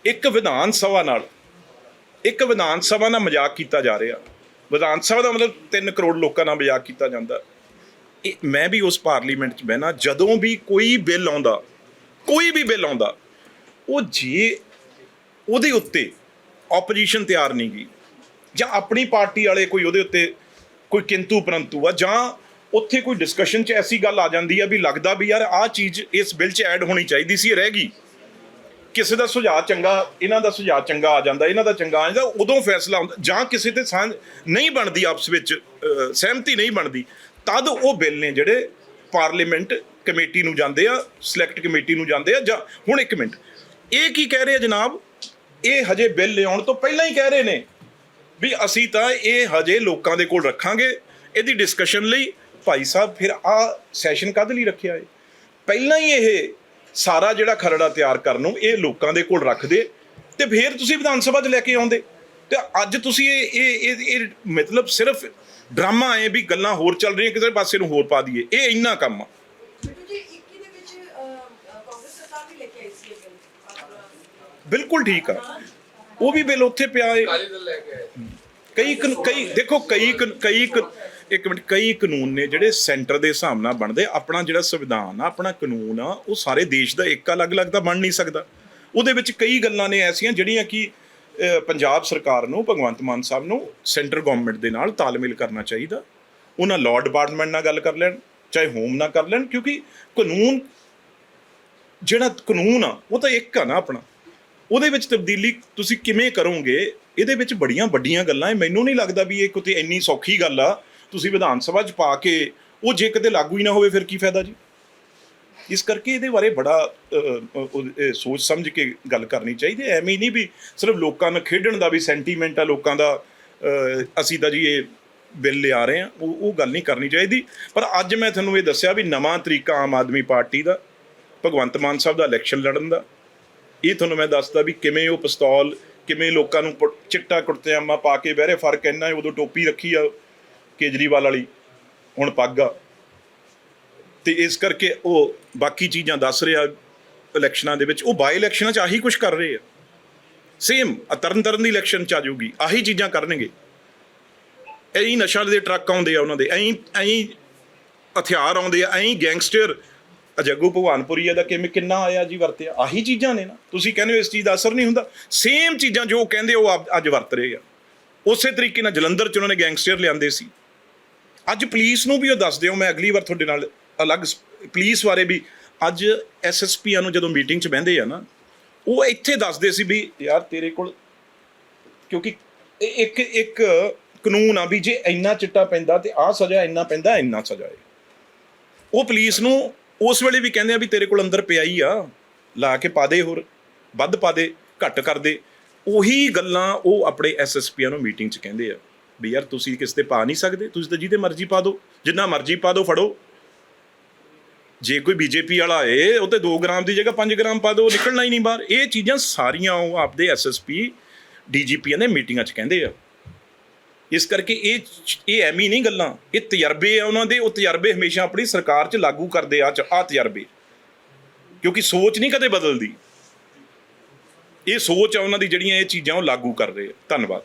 ਇੱਕ ਵਿਧਾਨ ਸਭਾ ਨਾਲ, ਇੱਕ ਵਿਧਾਨ ਸਭਾ ਨਾਲ ਮਜ਼ਾਕ ਕੀਤਾ ਜਾ ਰਿਹਾ। ਵਿਧਾਨ ਸਭਾ ਦਾ ਮਤਲਬ 3 ਕਰੋੜ ਲੋਕਾਂ ਨਾਲ ਮਜ਼ਾਕ ਕੀਤਾ ਜਾਂਦਾ। ਮੈਂ ਵੀ ਉਸ ਪਾਰਲੀਮੈਂਟ 'ਚ ਬਹਿਣਾ, ਜਦੋਂ ਵੀ ਕੋਈ ਬਿੱਲ ਆਉਂਦਾ, ਕੋਈ ਵੀ ਬਿੱਲ ਆਉਂਦਾ, ਉਹ ਜੇ ਉਹਦੇ ਉੱਤੇ ਆਪੋਜੀਸ਼ਨ ਤਿਆਰ ਨਹੀਂ ਗਈ ਜਾਂ ਆਪਣੀ ਪਾਰਟੀ ਵਾਲੇ ਕੋਈ ਉਹਦੇ ਉੱਤੇ ਕੋਈ ਕਿੰਤੂ ਪਰੰਤੂ ਆ, ਜਾਂ ਉੱਥੇ ਕੋਈ ਡਿਸਕਸ਼ਨ 'ਚ ਐਸੀ ਗੱਲ ਆ ਜਾਂਦੀ ਆ ਵੀ ਲੱਗਦਾ ਵੀ ਯਾਰ ਆਹ ਚੀਜ਼ ਇਸ ਬਿੱਲ 'ਚ ਐਡ ਹੋਣੀ ਚਾਹੀਦੀ ਸੀ, ਰਹਿ ਗਈ। ਕਿਸੇ ਦਾ ਸੁਝਾਅ ਚੰਗਾ, ਇਹਨਾਂ ਦਾ ਸੁਝਾਅ ਚੰਗਾ ਆ ਜਾਂਦਾ, ਇਹਨਾਂ ਦਾ ਚੰਗਾ ਆ ਜਾਂਦਾ, ਉਦੋਂ ਫੈਸਲਾ ਹੁੰਦਾ, ਜਾਂ ਕਿਸੇ ਤੇ ਸਾਂਝ ਨਹੀਂ ਬਣਦੀ ਆਪਸ ਵਿੱਚ ਸਹਿਮਤੀ ਨਹੀਂ ਬਣਦੀ, ਤਦ ਉਹ ਬਿੱਲ ਨੇ ਜਿਹੜੇ ਪਾਰਲੀਮੈਂਟ ਕਮੇਟੀ ਨੂੰ ਜਾਂਦੇ ਆ ਸਿਲੈਕਟ ਕਮੇਟੀ ਨੂੰ ਜਾਂਦੇ ਆ, ਜਾਂ ਹੁਣ ਇੱਕ ਮਿੰਟ, ਇਹ ਕੀ ਕਹਿ ਰਹੇ ਆ ਜਨਾਬ? ਇਹ ਹਜੇ ਬਿੱਲ ਲਿਆਉਣ ਤੋਂ ਪਹਿਲਾਂ ਹੀ ਕਹਿ ਰਹੇ ਨੇ, ਵੀ ਅਸੀਂ ਤਾਂ ਇਹ ਹਜੇ ਲੋਕਾਂ ਦੇ ਕੋਲ ਰੱਖਾਂਗੇ, ਇਹਦੀ ਡਿਸਕਸ਼ਨ ਲਈ ਭਾਈ ਸਾਹਿਬ ਫਿਰ ਆ ਸੈਸ਼ਨ ਕਦ ਲਈ ਰੱਖਿਆ ਏ? ਪਹਿਲਾਂ ਹੀ ਇਹ ਸਾਰਾ ਜਿਹੜਾ ਖਰੜਾ ਤਿਆਰ ਕਰਨ ਨੂੰ ਇਹ ਲੋਕਾਂ ਦੇ ਕੋਲ ਰੱਖਦੇ ਤੇ ਫਿਰ ਤੁਸੀਂ ਵਿਧਾਨ ਸਭਾ 'ਚ ਲੈ ਕੇ ਆਉਂਦੇ। ਤੇ ਅੱਜ ਤੁਸੀਂ ਇਹ ਇਹ ਇਹ- ਇਹ ਮਤਲਬ ਸਿਰਫ ਡਰਾਮਾ ਹੈ ਵੀ ਗੱਲਾਂ ਹੋਰ ਚੱਲ ਰਹੀਆਂ ਕਿਸੇ ਪਾਸੇ ਨੂੰ ਹੋਰ ਪਾ ਦਈਏ। ਇਹ ਇੰਨਾ ਕੰਮ ਆ। ਬਿੱਟੂ ਜੀ 21 ਦੇ ਵਿੱਚ ਅਹ, ਅਹ, ਕਾਂਗਰਸ ਸਰਕਾਰ ਵੀ ਲੈ ਕੇ ਆਈ ਸੀ ਇਹ ਬਿੱਲ ਔਰ ਬਿਲਕੁਲ ਠੀਕ ਆ। ਉਹ ਵੀ ਬਿੱਲ ਉੱਥੇ ਪਿਆ ਆਏ। ਕਈ ਕਈ ਦੇਖੋ ਕਈ ਕਈ ਇੱਕ ਮਿੰਟ, ਕਈ ਕਾਨੂੰਨ ਨੇ ਜਿਹੜੇ ਸੈਂਟਰ ਦੇ ਹਿਸਾਬ ਨਾਲ ਬਣਦੇ। ਆਪਣਾ ਜਿਹੜਾ ਸੰਵਿਧਾਨ ਆ, ਆਪਣਾ ਕਾਨੂੰਨ ਆ, ਉਹ ਸਾਰੇ ਦੇਸ਼ ਦਾ ਇੱਕ ਅਲੱਗ-ਅਲੱਗ ਤਾਂ ਬਣ ਨਹੀਂ ਸਕਦਾ। ਉਹਦੇ ਵਿੱਚ ਕਈ ਗੱਲਾਂ ਨੇ ਐਸੀਆਂ ਜਿਹੜੀਆਂ ਕਿ ਪੰਜਾਬ ਸਰਕਾਰ ਨੂੰ, ਭਗਵੰਤ ਮਾਨ ਸਾਹਿਬ ਨੂੰ ਸੈਂਟਰ ਗਵਰਨਮੈਂਟ ਦੇ ਨਾਲ ਤਾਲਮੇਲ ਕਰਨਾ ਚਾਹੀਦਾ। ਉਹਨਾਂ ਲਾਅ ਡਿਪਾਰਟਮੈਂਟ ਨਾਲ ਗੱਲ ਕਰ ਲੈਣ, ਚਾਹੇ ਹੋਮ ਨਾਲ ਕਰ ਲੈਣ, ਕਿਉਂਕਿ ਕਾਨੂੰਨ, ਜਿਹੜਾ ਕਾਨੂੰਨ ਆ, ਉਹ ਤਾਂ ਇੱਕ ਆ ਨਾ ਆਪਣਾ। ਉਹਦੇ ਵਿੱਚ ਤਬਦੀਲੀ ਤੁਸੀਂ ਕਿਵੇਂ ਕਰੋਗੇ? ਇਹਦੇ ਵਿੱਚ ਬੜੀਆਂ ਵੱਡੀਆਂ ਗੱਲਾਂ ਐ ਮੈਨੂੰ ਨਹੀਂ ਲੱਗਦਾ ਵੀ ਇਹ ਕੋਈ ਇੰਨੀ ਸੌਖੀ ਗੱਲ ਆ ਤੁਸੀਂ ਵਿਧਾਨ ਸਭਾ 'ਚ ਪਾ ਕੇ ਉਹ ਜੇ ਕਿਤੇ ਲਾਗੂ ਹੀ ਨਾ ਹੋਵੇ, ਫਿਰ ਕੀ ਫਾਇਦਾ ਜੀ? ਇਸ ਕਰਕੇ ਇਹਦੇ ਬਾਰੇ ਬੜਾ ਸੋਚ ਸਮਝ ਕੇ ਗੱਲ ਕਰਨੀ ਚਾਹੀਦੀ ਹੈ। ਐਵੇਂ ਨਹੀਂ ਵੀ ਸਿਰਫ ਲੋਕਾਂ ਨੂੰ ਖੇਡਣ ਦਾ ਵੀ ਸੈਂਟੀਮੈਂਟ ਆ, ਲੋਕਾਂ ਦਾ ਅਸੀਂ ਤਾਂ ਜੀ ਇਹ ਬਿੱਲ ਲਿਆ ਰਹੇ ਆ ਉਹ ਉਹ ਗੱਲ ਨਹੀਂ ਕਰਨੀ ਚਾਹੀਦੀ। ਪਰ ਅੱਜ ਮੈਂ ਤੁਹਾਨੂੰ ਇਹ ਦੱਸਿਆ ਵੀ ਨਵਾਂ ਤਰੀਕਾ ਆਮ ਆਦਮੀ ਪਾਰਟੀ ਦਾ, ਭਗਵੰਤ ਮਾਨ ਸਾਹਿਬ ਦਾ ਇਲੈਕਸ਼ਨ ਲੜਨ ਦਾ। ਇਹ ਤੁਹਾਨੂੰ ਮੈਂ ਦੱਸਦਾ ਵੀ ਕਿਵੇਂ ਉਹ ਪਿਸਤੌਲ, ਕਿਵੇਂ ਲੋਕਾਂ ਨੂੰ ਪੁ- ਚਿੱਟਾ ਕੁੜਤਿਆਮਾ ਪਾ ਕੇ ਬਹਿਰੇ ਫ਼ਰਕ ਇੰਨਾ ਉਦੋਂ ਟੋਪੀ ਰੱਖੀ ਆ ਕੇਜਰੀਵਾਲ ਵਾਲੀ ਹੁਣ ਪੱਗ ਆ। ਤੇ ਇਸ ਕਰਕੇ ਉਹ ਬਾਕੀ ਚੀਜ਼ਾਂ ਦੱਸ ਰਿਹਾ ਇਲੈਕਸ਼ਨਾਂ ਦੇ ਵਿੱਚ। ਉਹ ਬਾਈ ਇਲੈਕਸ਼ਨਾਂ 'ਚ ਆਹੀ ਕੁਝ ਕਰ ਰਹੇ ਆ। ਸੇਮ ਤਰਨ ਤਰਨ ਦੀ ਇਲੈਕਸ਼ਨ 'ਚ ਆ ਜਾਊਗੀ। ਆਹੀ ਚੀਜ਼ਾਂ ਕਰਨਗੇ। ਐਂ ਨਸ਼ਾ ਦੇ ਟਰੱਕ ਆਉਂਦੇ ਆ ਉਹਨਾਂ ਦੇ। ਐਂ ਐਂ ਹਥਿਆਰ ਆਉਂਦੇ ਆ। ਐਂ ਗੈਂਗਸਟਰ ਅਜੱਗੂ ਭਗਵਾਨਪੁਰੀਆ ਦਾ ਕਿਵੇਂ ਕਿੰਨਾ ਆਇਆ ਜੀ ਵਰਤਿਆ। ਆਹੀ ਚੀਜ਼ਾਂ ਨੇ ਨਾ। ਤੁਸੀਂ ਕਹਿੰਦੇ ਹੋ ਇਸ ਚੀਜ਼ ਦਾ ਅਸਰ ਨਹੀਂ ਹੁੰਦਾ। ਸੇਮ ਚੀਜ਼ਾਂ ਜੋ ਕਹਿੰਦੇ ਉਹ ਅੱਜ ਵਰਤ ਰਹੇ ਆ। ਉਸੇ ਤਰੀਕੇ ਨਾਲ ਜਲੰਧਰ ਚ ਉਹਨਾਂ ਨੇ ਗੈਂਗਸਟਰ ਲਿਆਂਦੇ ਸੀ। ਅੱਜ ਪੁਲਿਸ ਨੂੰ ਵੀ ਉਹ ਦੱਸ ਦਿਓ, ਮੈਂ ਅਗਲੀ ਵਾਰ ਤੁਹਾਡੇ ਨਾਲ ਅਲੱਗ ਸ- ਪੁਲਿਸ ਬਾਰੇ ਵੀ ਅੱਜ ਐਸਐਸਪੀਆਂ ਨੂੰ ਜਦੋਂ ਮੀਟਿੰਗ 'ਚ ਬਹਿੰਦੇ ਆ ਨਾ, ਉਹ ਇੱਥੇ ਦੱਸਦੇ ਸੀ ਵੀ, ਯਾਰ ਤੇਰੇ ਕੋਲ ਕਿਉਂਕਿ ਇਹ ਇੱਕ ਇੱਕ ਕਾਨੂੰਨ ਆ ਵੀ ਜੇ ਇੰਨਾ ਚਿੱਟਾ ਪੈਂਦਾ ਤੇ ਆਹ ਸਜ਼ਾ ਇੰਨਾ ਪੈਂਦਾ, ਇੰਨਾ ਸਜ਼ਾ ਹੈ ਉਹ ਪੁਲਿਸ ਨੂੰ ਉਸ ਵੇਲੇ ਵੀ ਕਹਿੰਦੇ ਆ ਵੀ ਤੇਰੇ ਕੋਲ ਅੰਦਰ ਪਿਆ ਹੀ ਆ, ਲਾ ਕੇ ਪਾ ਦੇ ਹੋਰ, ਵੱਧ ਪਾ ਦੇ, ਘੱਟ ਕਰ ਦੇ। ਉਹੀ ਗੱਲਾਂ ਉਹ ਆਪਣੇ ਐਸਐਸਪੀਆਂ ਨੂੰ ਮੀਟਿੰਗ 'ਚ ਕਹਿੰਦੇ ਆ। ਵੀ ਯਾਰ ਤੁਸੀਂ ਕਿਸੇ ਤੇ ਪਾ ਨਹੀਂ ਸਕਦੇ, ਤੁਸੀਂ ਤਾਂ ਜਿਹਦੇ ਮਰਜ਼ੀ ਪਾ ਦਿਓ, ਜਿੰਨਾ ਮਰਜ਼ੀ ਪਾ ਦਿਓ, ਫੜੋ। ਜੇ ਕੋਈ ਬੀਜੇਪੀ ਵਾਲਾ ਏ ਉਹ ਤੇ 2 ਗ੍ਰਾਮ ਦੀ ਜਗ੍ਹਾ 5 ਗ੍ਰਾਮ ਪਾ ਦਿਓ ਨਿਕਲਣਾ ਹੀ ਨਹੀਂ ਬਾਹਰ। ਇਹ ਚੀਜ਼ਾਂ ਸਾਰੀਆਂ ਉਹ ਆਪਦੇ ਐਸਐਸਪੀ ਡੀਜੀਪੀਆਂ ਦੇ ਮੀਟਿੰਗਾਂ 'ਚ ਕਹਿੰਦੇ ਆ। ਇਸ ਕਰਕੇ ਇਹ ਇਹ ਐਵੇਂ ਨਹੀਂ ਗੱਲਾਂ। ਇਹ ਤਜਰਬੇ ਆ ਉਹਨਾਂ ਦੇ, ਉਹ ਤਜਰਬੇ ਹਮੇਸ਼ਾ ਆਪਣੀ ਸਰਕਾਰ 'ਚ ਲਾਗੂ ਕਰਦੇ ਆ ਆ ਤਜਰਬੇ। ਕਿਉਂਕਿ ਸੋਚ ਨਹੀਂ ਕਦੇ ਬਦਲਦੀ। ਇਹ ਸੋਚ ਆ ਉਹਨਾਂ ਦੀ ਜਿਹੜੀਆਂ ਇਹ ਚੀਜ਼ਾਂ ਉਹ ਲਾਗੂ ਕਰ ਰਹੇ ਆ। ਧੰਨਵਾਦ।